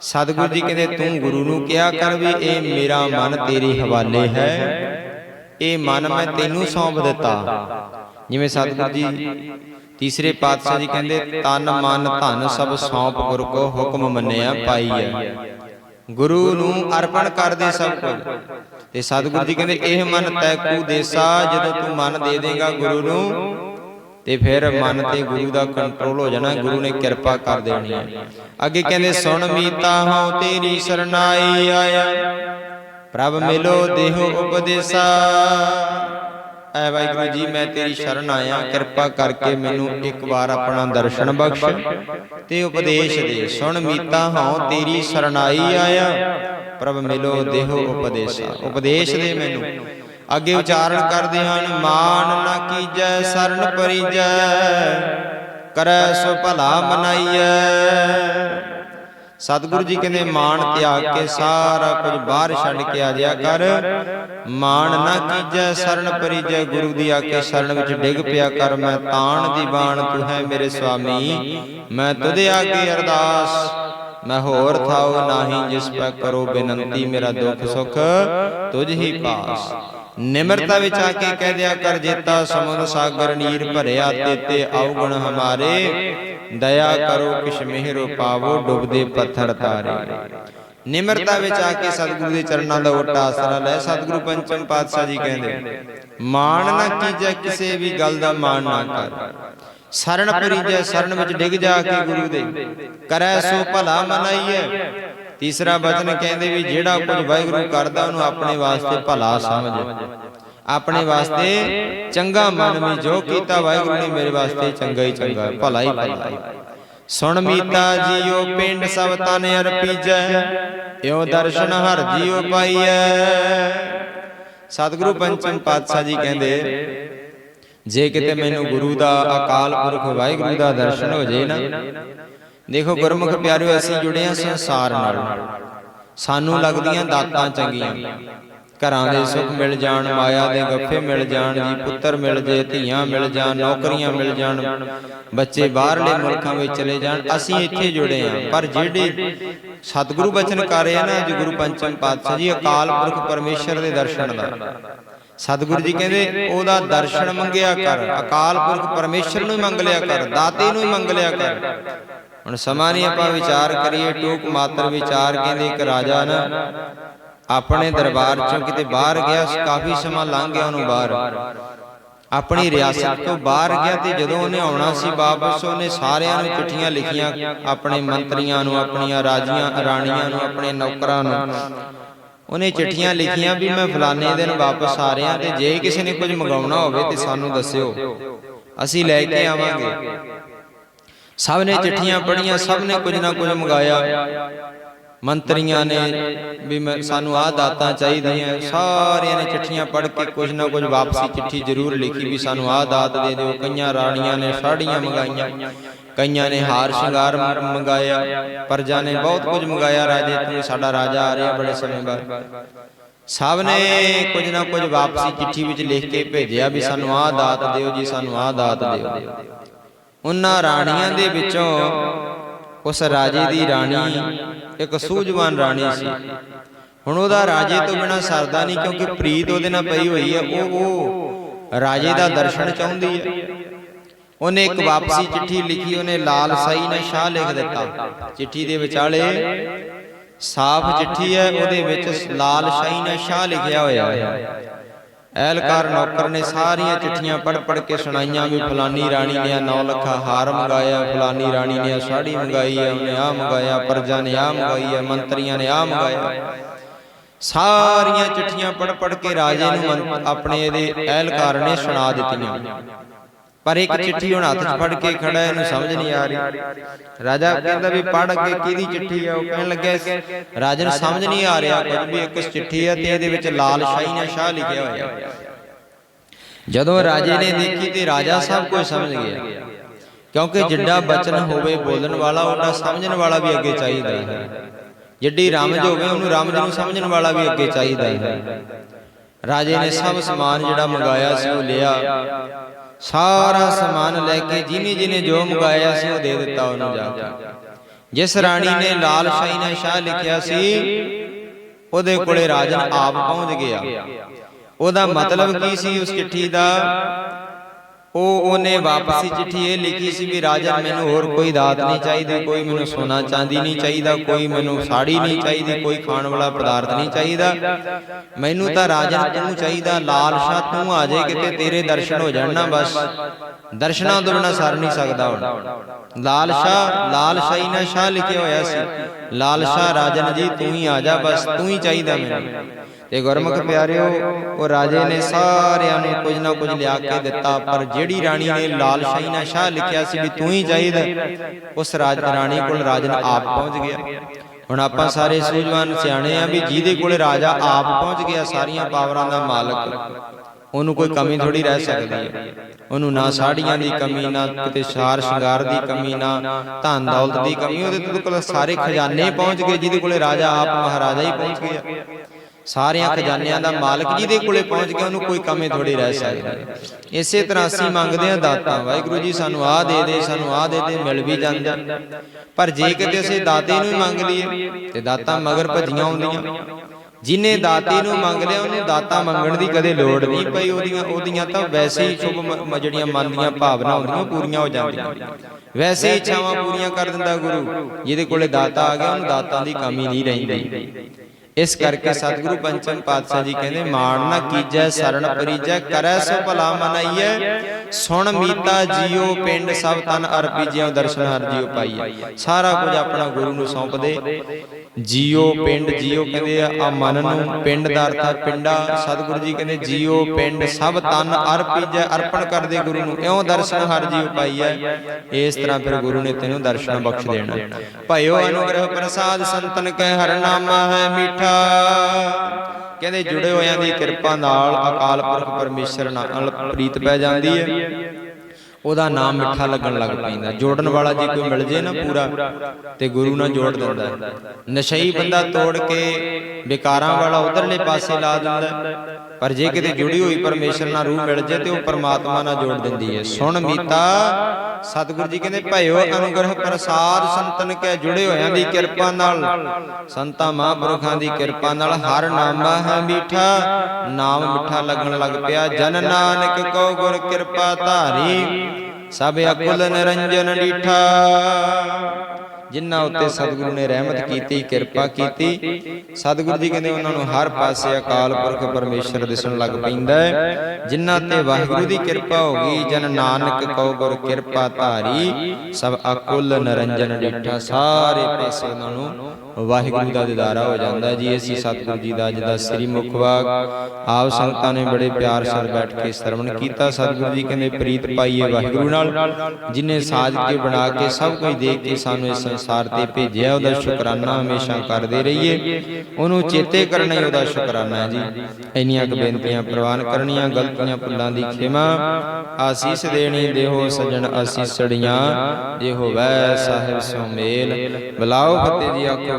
ਸਤਿਗੁਰੂ ਜੀ ਕਹਿੰਦੇ, ਤੂੰ ਗੁਰੂ ਨੂੰ ਕਿਹਾ ਕਰ ਵੀ ਇਹ ਮੇਰਾ ਮਨ ਤੇਰੇ ਹਵਾਲੇ ਹੈ। ਇਹ ਮਨ ਮੈਂ ਤੈਨੂੰ ਸੌਂਪ ਦਿੱਤਾ। ਜਿਵੇਂ ਸਤਿਗੁਰੂ ਜੀ ਤੀਸਰੇ ਪਾਤਸ਼ਾਹ ਜੀ ਕਹਿੰਦੇ, ਤਨ ਮਨ ਧਨ ਸਭ ਸੌਂਪ ਗੁਰ ਕੋ ਹੁਕਮ ਮੰਨਿਆ ਪਾਈਐ। ਗੁਰੂ ਨੂੰ ਅਰਪਣ ਕਰ ਸਭ ਕੁਝ। ਤੇ ਸਤਿਗੁਰੂ ਜੀ ਕਹਿੰਦੇ, ਇਹ ਮਨ ਤੈਕੂ ਦੇਸਾ, ਜਦੋਂ ਤੂੰ ਮਨ ਦੇ ਦੇਗਾ ਗੁਰੂ ਨੂੰ, ਤੇ ਫਿਰ ਮਨ ਤੇ ਗੁਰੂ ਦਾ ਕੰਟਰੋਲ ਹੋ ਜਾਣਾ, ਗੁਰੂ ਨੇ ਕਿਰਪਾ ਕਰ ਦੇਣੀ ਹੈ। ਅੱਗੇ ਕਹਿੰਦੇ, ਸੁਣ ਮੀਤਾ ਹਉ, ਤੇਰੀ ਸਰਨਾਈ ਆਇਆ। ਪ੍ਰਭ ਮਿਲੋ, ਦੇਹੋ ਉਪਦੇਸਾ। ਐ ਵਾਹਿਗੁਰੂ ਜੀ, ਮੈਂ ਤੇਰੀ ਸ਼ਰਨ ਆਇਆ। ਕਿਰਪਾ ਕਰਕੇ ਮੈਨੂੰ ਇੱਕ ਵਾਰ ਆਪਣਾ ਦਰਸ਼ਨ ਬਖਸ਼ ਤੇ ਉਪਦੇਸ਼ ਦੇ। ਸੁਣ ਮੀਤਾ ਹਉ, ਤੇਰੀ ਸਰਨਾਈ ਆਇਆ। ਪ੍ਰਭ ਮਿਲੋ ਦੇਹੋ ਉਪਦੇਸਾ। ਉਪਦੇਸ਼ ਦੇ ਮੈਨੂੰ। ਅੱਗੇ ਉਚਾਰਨ ਕਰਦੇ ਹਨ, ਮਾਨ ਨਾ ਕੀਜੈ, ਸਰਨ ਪਰੀਜੈ, ਕਰੈ ਸੋ ਭਲਾ ਮਨਾਈਐ। ਸਤਿਗੁਰੂ ਜੀ ਕਹਿੰਦੇ ਮਾਣ ਤਿਆਗ ਕੇ ਸਾਰਾ ਕੁਝ ਬਾਹਰ ਛੱਡ ਕੇ ਆ ਜਾਇਆ ਕਰ। ਮਾਣ ਨਾ ਕੀਜੈ ਸਰਨ ਪਰੀਜੈ ਗੁਰੂ ਦੀ ਆਕੇ ਸ਼ਰਨ ਵਿੱਚ ਡਿੱਗ ਪਿਆ ਕਰ। ਮੈਂ ਤਾਣ ਦੀ ਬਾਣ ਤੂੰ ਹੈ ਮੇਰੇ ਸੁਆਮੀ ਮੈਂ ਤੁਧੇ ਆਗੇ ਅਰਦਾਸ। ਮੈਂ ਹੋਰ ਥਾਉ ਨਾਹੀ ਜਿਸ ਪੈ ਕਰੋ ਬੇਨੰਤੀ ਮੇਰਾ ਦੁੱਖ ਸੁਖ। ਤੁਝ ਹੀ ਪਾਸ। ਨਿਮਰਤਾ ਵਿੱਚ ਆ ਕੇ ਕਹਿ ਦਿਆ ਕਰ ਜੇਤਾ ਸਮੁੰਦਰ ਸਾਗਰ ਨੀਰ ਭਰਿਆ ਤੇਤੇ ਆਉਗਣ ਹਮਾਰੇ। ਦਇਆ ਕਰੋ ਕਿਛ ਮਿਹਰੋ ਪਾਵੋ ਡੁੱਬਦੇ ਪੱਥਰ ਤਾਰੇ। ਨਿਮਰਤਾ ਵਿੱਚ ਆ ਕੇ ਸਤਿਗੁਰੂ ਦੇ ਚਰਨਾਂ ਦਾ ਓਟਾ ਆਸਰਾ ਲੈ ਸਤਿਗੁਰੂ ਪੰਚਮ ਪਾਤਸ਼ਾਹ ਜੀ ਕਹਿੰਦੇ ਮਾਣ ਨਾ ਕੀਜੈ ਕਿਸੇ ਵੀ ਗੱਲ ਦਾ ਮਾਣ ਨਾ ਕਰ। ਸਰਣ ਪਰੀਜੈ ਸਰਣ ਵਿੱਚ ਡਿੱਗ ਜਾ ਕੇ ਗੁਰੂ ਦੇ। ਕਰੈ ਸੋ ਭਲਾ ਮਨਾਈਐ। ਤੀਸਰਾ ਬਚਨ ਕਹਿੰਦੇ ਵੀ ਜਿਹੜਾ ਕੁਝ ਵਾਹਿਗੁਰੂ ਕਰਦਾ ਉਹਨੂੰ ਆਪਣੇ ਵਾਸਤੇ ਭਲਾ ਸਮਝ। ਆਪਣੇ ਵਾਸਤੇ ਚੰਗਾ ਮਨ ਵੀ ਜੋ ਕੀਤਾ ਵਾਹਿਗੁਰੂ ਨੇ ਮੇਰੇ ਵਾਸਤੇ ਚੰਗਾ ਹੀ ਚੰਗਾ ਭਲਾ ਹੀ ਭਲਾ। ਸੁਣ ਮੀਤਾ ਜੀਓ ਪਿੰਡ ਸਭ ਤਨ ਅਰਪੀਜੈ। ਇਉ ਦਰਸ਼ਨ ਹਰ ਜੀਓ ਪਾਈਐ। ਸਤਿਗੁਰੂ ਪੰਚਮ ਪਾਤਸ਼ਾਹ ਜੀ ਕਹਿੰਦੇ ਜੇ ਕਿਤੇ ਮੈਨੂੰ ਗੁਰੂ ਦਾ ਅਕਾਲ ਪੁਰਖ ਵਾਹਿਗੁਰੂ ਦਾ ਦਰਸ਼ਨ ਹੋ ਜੇ ਨਾ। ਦੇਖੋ ਗੁਰਮੁਖ ਪਿਆਰਿਓ ਅਸੀਂ ਜੁੜੇ ਹਾਂ ਸੰਸਾਰ ਨਾਲ। ਸਾਨੂੰ ਲੱਗਦੀਆਂ ਦਾਤਾਂ ਚੰਗੀਆਂ। ਘਰਾਂ ਦੇ ਸੁੱਖ ਮਿਲ ਜਾਣ ਮਾਇਆ ਦੇ ਗੱਫੇ ਮਿਲ ਜਾਣ ਜੀ ਪੁੱਤਰ ਮਿਲ ਜੇ ਧੀਆਂ ਮਿਲ ਜਾਣ ਨੌਕਰੀਆਂ ਮਿਲ ਜਾਣ ਬੱਚੇ ਬਾਹਰਲੇ ਮੁਲਕਾਂ ਵਿੱਚ ਚਲੇ ਜਾਣ ਅਸੀਂ ਇੱਥੇ ਜੁੜੇ ਹਾਂ। ਪਰ ਜਿਹੜੇ ਸਤਿਗੁਰੂ ਬਚਨ ਕਰ ਰਹੇ ਨਾ ਅੱਜ ਗੁਰੂ ਪੰਚਮ ਪਾਤਸ਼ਾਹ ਜੀ ਅਕਾਲ ਪੁਰਖ ਪਰਮੇਸ਼ਰ ਦੇ ਦਰਸ਼ਨ ਦਾ ਸਤਿਗੁਰੂ ਜੀ ਕਹਿੰਦੇ ਉਹਦਾ ਦਰਸ਼ਨ ਮੰਗਿਆ ਕਰ ਅਕਾਲ ਪੁਰਖ ਪਰਮੇਸ਼ਰ ਨੂੰ ਹੀ ਮੰਗ ਲਿਆ ਕਰ ਦਾਤੇ ਨੂੰ ਹੀ ਮੰਗ ਲਿਆ ਕਰ। ਹੁਣ ਸਮਾਂ ਨਹੀਂ ਆਪਾਂ ਵਿਚਾਰ ਕਰੀਏ ਟੂਕ ਮਾਤਰ ਵਿਚਾਰ ਕਹਿੰਦੇ ਇੱਕ ਰਾਜਾ ਨਾ ਆਪਣੇ ਦਰਬਾਰ ਚੋਂ ਕਿਤੇ ਬਾਹਰ ਗਿਆ ਕਾਫੀ ਸਮਾਂ ਲੰਘ ਗਿਆ ਉਹਨੂੰ ਬਾਹਰ। ਆਪਣੀ ਰਿਆਸਤ ਤੋਂ ਬਾਹਰ ਗਿਆ ਤੇ ਜਦੋਂ ਉਹਨੇ ਆਉਣਾ ਸੀ ਵਾਪਸ ਉਹਨੇ ਸਾਰਿਆਂ ਨੂੰ ਚਿੱਠੀਆਂ ਲਿਖੀਆਂ ਆਪਣੇ ਮੰਤਰੀਆਂ ਨੂੰ ਆਪਣੀਆਂ ਰਾਜੀਆਂ ਰਾਣੀਆਂ ਨੂੰ ਆਪਣੇ ਨੌਕਰਾਂ ਨੂੰ। ਉਹਨੇ ਚਿੱਠੀਆਂ ਲਿਖੀਆਂ ਵੀ ਮੈਂ ਫਲਾਣੇ ਦਿਨ ਵਾਪਸ ਆ ਰਿਹਾ ਤੇ ਜੇ ਕਿਸੇ ਨੇ ਕੁਝ ਮੰਗਾਉਣਾ ਹੋਵੇ ਤੇ ਸਾਨੂੰ ਦੱਸਿਓ। ਅਸੀਂ ਲੈ ਕੇ ਆਵਾਂਗੇ। ਸਭ ਨੇ ਚਿੱਠੀਆਂ ਪੜੀਆਂ ਸਭ ਨੇ ਕੁਝ ਨਾ ਕੁਝ ਮੰਗਾਇਆ। ਮੰਤਰੀਆਂ ਨੇ ਵੀ ਸਾਨੂੰ ਆਹ ਦਾਤਾਂ ਚਾਹੀਦੀਆਂ। ਸਾਰਿਆਂ ਨੇ ਚਿੱਠੀਆਂ ਪੜ੍ਹ ਕੇ ਕੁਝ ਨਾ ਕੁਝ ਵਾਪਸੀ ਚਿੱਠੀ ਜ਼ਰੂਰ ਲਿਖੀ ਵੀ ਸਾਨੂੰ ਆਹ ਦਾਤ ਦੇ ਦਿਓ। ਕਈਆਂ ਰਾਣੀਆਂ ਨੇ ਸਾੜੀਆਂ ਮੰਗਾਈਆਂ। ਕਈਆਂ ਨੇ ਹਾਰ ਸ਼ਿੰਗਾਰ ਮੰਗਾਇਆ। ਪਰਜਾ ਨੇ ਬਹੁਤ ਕੁਝ ਮੰਗਾਇਆ। ਰਾਜੇ ਤੂੰ ਸਾਡਾ ਰਾਜਾ ਆ ਰਿਹਾ ਬੜੇ ਸਮੇਂ ਬਾਅਦ। ਸਭ ਨੇ ਕੁਝ ਨਾ ਕੁਝ ਵਾਪਸੀ ਚਿੱਠੀ ਵਿੱਚ ਲਿਖ ਕੇ ਭੇਜਿਆ ਵੀ ਸਾਨੂੰ ਆਹ ਦਾਤ ਦਿਓ ਜੀ ਸਾਨੂੰ ਆਹ ਦਾਤ ਦਿਓ। ਉਹਨਾਂ ਰਾਣੀਆਂ ਦੇ ਵਿੱਚੋਂ ਉਸ ਰਾਜੇ ਦੀ ਰਾਣੀ ਇੱਕ ਸੂਝਵਾਨ ਰਾਣੀ ਸੀ। ਹੁਣ ਉਹਦਾ ਰਾਜੇ ਤੋਂ ਬਿਨਾ ਸਰਦਾ ਨਹੀਂ ਕਿਉਂਕਿ ਪ੍ਰੀਤ ਉਹਦੇ ਨਾਲ ਪਈ ਹੋਈ ਹੈ ਉਹ ਉਹ ਰਾਜੇ ਦਾ ਦਰਸ਼ਨ ਚਾਹੁੰਦੀ ਹੈ ਉਹਨੇ ਇੱਕ ਵਾਪਸੀ ਚਿੱਠੀ ਲਿਖੀ ਉਹਨੇ ਲਾਲ ਸਾਈ ਨਾਲ ਸ਼ਾਹ ਲਿਖ ਦਿੱਤਾ। ਚਿੱਠੀ ਦੇ ਵਿਚਾਲੇ ਸਾਫ਼ ਚਿੱਠੀ ਹੈ ਉਹਦੇ ਵਿੱਚ ਲਾਲ ਸ਼ਾਹੀ ਨਾਲ ਸ਼ਾਹ ਲਿਖਿਆ ਹੋਇਆ ਹੈ। ਐਲਕਾਰ ਨੌਕਰ ਨੇ ਸਾਰੀਆਂ ਚਿੱਠੀਆਂ ਪੜ ਪੜ ਕੇ ਸੁਣਾਈਆਂ ਵੀ ਫਲਾਨੀ ਰਾਣੀ ਨੇ 9 ਲੱਖਾ ਹਾਰ ਮੰਗਾਇਆ ਫਲਾਨੀ ਰਾਣੀ ਨੇ ਆਹ ਸਾੜੀ ਮੰਗਾਈ ਹੈ ਉਹਨੇ ਆ ਮੰਗਾਇਆ ਪਰਜਾ ਨੇ ਆ ਮੰਗਾਈ ਹੈ ਮੰਤਰੀਆਂ ਨੇ ਆ ਮੰਗਾਇਆ। ਸਾਰੀਆਂ ਚਿੱਠੀਆਂ ਪੜ ਪੜ ਕੇ ਰਾਜੇ ਨੂੰ ਆਪਣੇ ਇਹਦੇ ਐਲਕਾਰ ਨੇ ਸੁਣਾ ਦਿੱਤੀਆਂ। ਪਰ ਇੱਕ ਚਿੱਠੀ ਹੁਣ ਹੱਥ 'ਚ ਫੜ ਕੇ ਖੜਾ ਇਹਨੂੰ ਸਮਝ ਨਹੀਂ ਆ ਰਹੀ। ਰਾਜਾ ਕਹਿੰਦਾ ਵੀ ਪੜ ਕੇ ਕਿਹਦੀ ਚਿੱਠੀ ਹੈ ਉਹ ਕਹਿਣ ਲੱਗਾ ਰਾਜੇ ਨੂੰ ਸਮਝ ਨਹੀਂ ਆ ਰਿਹਾ ਕੁਝ ਵੀ ਇੱਕ ਚਿੱਠੀ ਹੈ ਤੇ ਇਹਦੇ ਵਿੱਚ ਲਾਲ ਸ਼ਾਹੀ ਨਾਲ ਸ਼ਾਹ ਲਿਖਿਆ ਹੋਇਆ। ਜਦੋਂ ਰਾਜੇ ਨੇ ਦੇਖੀ ਤੇ ਰਾਜਾ ਸਭ ਕੁਝ ਸਮਝ ਗਿਆ। ਕਿਉਂਕਿ ਜਿੱਡਾ ਬਚਨ ਹੋਵੇ ਬੋਲਣ ਵਾਲਾ ਉਹਦਾ ਸਮਝਣ ਵਾਲਾ ਵੀ ਅੱਗੇ ਚਾਹੀਦਾ ਹੈ। ਜਿੱਡੀ ਰਮਜ ਹੋਵੇ ਉਹਨੂੰ ਰਮਜ ਨੂੰ ਸਮਝਣ ਵਾਲਾ ਵੀ ਅੱਗੇ ਚਾਹੀਦਾ ਹੈ। ਰਾਜੇ ਨੇ ਸਭ ਸਮਾਨ ਜਿਹੜਾ ਮੰਗਾਇਆ ਸੀ ਉਹ ਲਿਆ ਸਾਰਾ ਸਮਾਨ ਲੈ ਕੇ ਜਿਹਨੇ ਜਿਹਨੇ ਜੋ ਮੰਗਾਇਆ ਸੀ ਉਹ ਦੇ ਦਿੱਤਾ ਉਹਨੂੰ ਜਾ ਕੇ। ਜਿਸ ਰਾਣੀ ਨੇ ਲਾਲ ਸ਼ਾਹੀ ਨਾਲ ਸ਼ਾਹ ਲਿਖਿਆ ਸੀ ਉਹਦੇ ਕੋਲੇ ਰਾਜਨ ਆਪ ਪਹੁੰਚ ਗਿਆ। ਉਹਦਾ ਮਤਲਬ ਕੀ ਸੀ ਉਸ ਚਿੱਠੀ ਦਾ? ਉਹ ਉਹਨੇ ਵਾਪਸੀ ਚਿੱਠੀ ਇਹ ਲਿਖੀ ਸੀ ਵੀ ਰਾਜਾ, ਮੈਨੂੰ ਹੋਰ ਕੋਈ ਦਾਤ ਨਹੀਂ ਚਾਹੀਦੀ, ਕੋਈ ਮੈਨੂੰ ਸੋਨਾ ਚਾਂਦੀ ਨਹੀਂ ਚਾਹੀਦਾ, ਕੋਈ ਮੈਨੂੰ ਸਾੜੀ ਨਹੀਂ ਚਾਹੀਦੀ, ਕੋਈ ਖਾਣ ਵਾਲਾ ਪਦਾਰਥ ਨਹੀਂ ਚਾਹੀਦਾ। ਮੈਨੂੰ ਤਾਂ ਰਾਜਨ ਤੂੰ ਚਾਹੀਦਾ, ਲਾਲ ਸ਼ਾਹ ਤੂੰ ਆ ਜਾਏ ਕਿਤੇ ਤੇਰੇ ਦਰਸ਼ਨ ਹੋ ਜਾਣ ਨਾ ਬਸ। ਦਰਸ਼ਨਾਂ ਤੋਂ ਬਿਨਾ ਸਰ ਨਹੀਂ ਸਕਦਾ ਹੁਣ। ਲਾਲ ਸ਼ਾਹ, ਲਾਲ ਸ਼ਾਹੀ ਨਾਲ ਸ਼ਾਹ ਲਿਖਿਆ ਹੋਇਆ ਸੀ। ਲਾਲ ਸ਼ਾਹ, ਰਾਜਨ ਜੀ ਤੂੰ ਹੀ ਆ ਜਾ ਬਸ, ਤੂੰ ਹੀ ਚਾਹੀਦਾ ਮੈਨੂੰ ਤੇ ਗੁਰਮੁਖ ਪਿਆਰਿਓ ਉਹ ਰਾਜੇ ਨੇ ਸਾਰਿਆਂ ਨੂੰ ਕੁਝ ਨਾ ਕੁਝ ਲਿਆ ਕੇ ਦਿੱਤਾ ਪਰ ਜਿਹੜੀ ਰਾਣੀ ਨੇ ਲਾਲ ਸ਼ਾਹੀ ਨਾਲ ਸ਼ਾਹ ਲਿਖਿਆ ਸੀ ਵੀ ਤੂੰ ਹੀ ਚਾਹੀਦਾ ਉਸ ਰਾਜ ਰਾਣੀ ਕੋਲ ਰਾਜਨ ਆਪ ਪਹੁੰਚ ਗਿਆ। ਹੁਣ ਆਪਾਂ ਸਾਰੇ ਸੂਝਵਾਨ ਸਿਆਣੇ ਆ ਵੀ ਜਿਹਦੇ ਕੋਲ ਰਾਜਾ ਆਪ ਪਹੁੰਚ ਗਿਆ ਸਾਰੀਆਂ ਪਾਵਰਾਂ ਦਾ ਮਾਲਕ। ਉਹਨੂੰ ਕੋਈ ਕਮੀ ਥੋੜੀ ਰਹਿ ਸਕਦੀ। ਹੈ ਉਹਨੂੰ ਨਾ ਸਾੜੀਆਂ ਦੀ ਕਮੀ ਨਾ ਕਿਤੇ ਸ਼ਾਰ ਸ਼ਿੰਗਾਰ ਦੀ ਕਮੀ ਨਾ ਧਨ ਦੌਲਤ ਦੀ ਕਮੀ ਉਹਦੇ ਕੋਲ ਸਾਰੇ ਖਜ਼ਾਨੇ ਪਹੁੰਚ ਗਏ ਜਿਹਦੇ ਕੋਲੇ ਰਾਜਾ ਆਪ ਮਹਾਰਾਜਾ ਹੀ ਪਹੁੰਚ ਗਿਆ ਸਾਰਿਆਂ ਖਜ਼ਾਨਿਆਂ ਦਾ ਮਾਲਕ ਜਿਹਦੇ ਕੋਲੇ ਪਹੁੰਚ ਗਿਆ ਉਹਨੂੰ ਕੋਈ ਕਮੀ ਥੋੜੀ ਰਹਿ ਸਕਦੀ। ਇਸੇ ਤਰ੍ਹਾਂ ਅਸੀਂ ਮੰਗਦੇ ਹਾਂ ਦਾਤਾਂ। ਵਾਹਿਗੁਰੂ ਜੀ ਸਾਨੂੰ ਆਹ ਦੇ ਦੇ ਸਾਨੂੰ ਆਹ ਦੇ ਦੇ ਮਿਲ ਵੀ ਜਾਂਦਾ। ਪਰ ਜੇ ਕਿਤੇ ਅਸੀਂ ਦਾਤੇ ਨੂੰ ਹੀ ਮੰਗ ਲਈਏ ਤੇ ਦਾਤਾਂ ਮਗਰ ਭੱਜੀਆਂ ਆਉਂਦੀਆਂ ਜਿਨੇ ਦਾਤੇ ਨੂੰ ਮੰਗ ਲਿਆ ਉਹਨੂੰ ਦਾਤਾ ਮੰਗਣ ਦੀ ਕਦੇ ਲੋੜ ਨਹੀਂ ਪਈ। ਉਹਦੀਆਂ ਉਹਦੀਆਂ ਤਾਂ ਵੈਸੇ ਹੀ ਸ਼ੁਭ ਜਿਹੜੀਆਂ ਮਨ ਦੀਆਂ ਭਾਵਨਾ ਹੁੰਦੀਆਂ ਪੂਰੀਆਂ ਹੋ ਜਾਂਦੀਆਂ ਵੈਸੇ ਹੀ ਇੱਛਾਵਾਂ ਪੂਰੀਆਂ ਕਰ ਦਿੰਦਾ ਗੁਰੂ ਜਿਹਦੇ ਕੋਲੇ ਦਾਤਾ ਆ ਗਿਆ ਉਹਨੂੰ ਦਾਤਾਂ ਦੀ ਕਮੀ ਨਹੀਂ ਰਹਿੰਦੀ ਇਸ ਕਰਕੇ ਸਤਿਗੁਰੂ ਪੰਚਮ ਪਾਤਸ਼ਾਹ ਜੀ ਕਹਿੰਦੇ, ਮਾਣ ਨਾ ਕੀਜੈ ਸਰਣ ਪਰੀਜੈ, ਕਰੈ ਸੋ ਭਲਾ ਮਨਾਈਐ। ਸੁਣ ਮੀਤਾ ਜੀਓ ਪਿੰਡ ਸਭ ਤਨ ਅਰਪੀ ਜਿਉ ਦਰਸ਼ਨ ਹਰ ਜੀਓ ਪਾਈਐ। ਸਾਰਾ ਕੁਝ ਆਪਣਾ ਗੁਰੂ ਨੂੰ ਸੌਂਪ ਦੇ ਜੀਓ ਪਿੰਡ ਜੀਓ ਕਹਿੰਦੇ ਆ ਆ ਮਨ ਨੂੰ ਪਿੰਡ ਦਾ ਅਰਥ ਹੈ ਪਿੰਡਾ ਸਤਿਗੁਰੂ ਜੀ ਕਹਿੰਦੇ ਜੀਓ ਪਿੰਡ ਸਭ ਤਨ ਅਰਪੀਜੈ ਅਰਪਣ ਕਰਦੇ ਗੁਰੂ ਨੂੰ। ਇਉਂ ਦਰਸ਼ਨ ਹਰ ਜੀਉ ਪਾਈਐ। ਇਸ ਤਰ੍ਹਾਂ ਫਿਰ ਗੁਰੂ ਨੇ ਤੈਨੂੰ ਦਰਸ਼ਨ ਬਖਸ਼ ਦੇਣਾ। ਭਇਓ ਅਨੁਗ੍ਰਹ ਪ੍ਰਸਾਦ ਸੰਤਨ ਕੈ ਹਰ ਨਾਮਾ ਹੈ ਮੀਠਾ। ਕਹਿੰਦੇ ਜੁੜੇ ਹੋਇਆਂ ਦੀ ਕਿਰਪਾ ਨਾਲ ਅਕਾਲ ਪੁਰਖ ਪਰਮੇਸ਼ਰ ਨਾਲ ਪ੍ਰੀਤ ਪੈ ਜਾਂਦੀ ਹੈ। ਉਹਦਾ ਨਾਮ ਮਿੱਠਾ ਲੱਗਣ ਲੱਗ ਪੈਂਦਾ। ਜੋੜਨ ਵਾਲਾ ਜੇ ਕੋਈ ਮਿਲ ਜੇ ਨਾ ਪੂਰਾ, ਤੇ ਗੁਰੂ ਨਾਲ ਜੋੜ ਦਿੰਦਾ ਹੈ। ਨਸ਼ਈ ਬੰਦਾ ਤੋੜ ਕੇ ਵਿਕਾਰਾਂ ਵਾਲਾ ਉਧਰਲੇ ਪਾਸੇ ਲਾ ਦਿੰਦਾ ਪਰ ਜੇ ਕਿਤੇ ਜੁੜੀ ਹੋਈ ਪਰਮੇਸ਼ਰ ਨਾਲ ਰੂਹ ਮਿਲ ਜੇ ਤੇ ਉਹ ਪਰਮਾਤਮਾ ਨਾਲ ਜੋੜ ਦਿੰਦੀ ਹੈ। ਸੁਣ ਮੀਤਾ ਸਤਿਗੁਰੂ ਜੀ ਕਹਿੰਦੇ ਭਇਓ ਅਨੁਗ੍ਰਹ ਪ੍ਰਸਾਦ ਸੰਤਨ ਕੈ ਜੁੜੇ ਹੋਇਆਂ ਦੀ ਕਿਰਪਾ ਨਾਲ। ਸੰਤਾਂ ਮਹਾਂਪੁਰਖਾਂ ਦੀ ਕਿਰਪਾ ਨਾਲ ਹਰ ਨਾਮਾ ਹੈ ਮੀਠਾ। ਨਾਮ ਮਿੱਠਾ ਲੱਗਣ ਲੱਗ ਪਿਆ। ਜਨ ਨਾਨਕ ਕੋ ਗੁਰ ਕਿਰਪਾ ਧਾਰੀ। ਸਭ ਅਕੁਲ ਨਿਰੰਜਨ ਡੀਠਾ। ਜਿਨ੍ਹਾਂ ਉੱਤੇ ਸਤਿਗੁਰੂ ਨੇ ਰਹਿਮਤ ਕੀਤੀ ਕਿਰਪਾ ਕੀਤੀ ਸਤਿਗੁਰੂ ਜੀ ਕਹਿੰਦੇ ਉਹਨਾਂ ਨੂੰ ਹਰ ਪਾਸੇ ਅਕਾਲ ਪੁਰਖ ਪਰਮੇਸ਼ਰ ਦਿਸਣ ਲੱਗ ਪੈਂਦਾ ਹੈ। ਜਿਨ੍ਹਾਂ ਤੇ ਵਾਹਿਗੁਰੂ ਦੀ ਕਿਰਪਾ ਹੋ ਗਈ ਜਨ ਨਾਨਕ ਕਉ ਗੁਰ ਕਿਰਪਾ ਧਾਰੀ ਸਭ ਅਕੁਲ ਨਰੰਜਨ ਡਿਠਾ ਸਾਰੇ ਪਾਸੇ ਉਹਨਾਂ ਨੂੰ ਵਾਹਿਗੁਰੂ ਦਾ ਦਿਦਾਰਾ ਹੋ ਜਾਂਦਾ ਜੀ। ਅਸੀਂ ਸਤਿਗੁਰੂ ਜੀ ਦਾ ਅੱਜ ਦਾ ਸ੍ਰੀ ਮੁਖ ਵਾਕ, ਆਪ ਸੰਗਤਾਂ ਨੇ ਬੜੇ ਪਿਆਰ ਨਾਲ ਬੈਠ ਕੇ ਸਰਵਣ ਕੀਤਾ। ਸਤਿਗੁਰੂ ਜੀ ਕਹਿੰਦੇ, ਪ੍ਰੀਤ ਪਾਈਏ ਵਾਹਿਗੁਰੂ ਨਾਲ। ਜਿਨੇ ਸਾਜ ਕੇ ਬਣਾ ਕੇ ਸਭ ਕੁਝ ਦੇ ਕੇ ਸਾਨੂੰ ਇਸ ਸੰਸਾਰ ਤੇ ਭੇਜਿਆ, ਉਹਦਾ ਸ਼ੁਕਰਾਨਾ ਹਮੇਸ਼ਾ ਕਰਦੇ ਰਹੀਏ। ਉਹਨੂੰ ਚੇਤੇ ਕਰਨਾ ਹੀ ਉਹਦਾ ਸ਼ੁਕਰਾਨਾ ਹੈ ਜੀ। ਇੰਨੀਆਂ ਕੁ ਬੇਨਤੀਆਂ ਪ੍ਰਵਾਨ ਕਰਨੀਆਂ, ਗਲਤੀਆਂ ਭੁੱਲਾਂ ਦੀ ਖਿਮਾ। ਆਸੀਸ ਦੇਣੀ ਦੇਹੋ ਸਜਣ ਅਸੀਸੜੀਆਂ ਜੇ ਹੋਵੈ ਸਾਹਿਬ ਸੋ ਮੇਲ। ਬਲਾਓ ਫਤਿਹ ਜੀ ਆਖੋ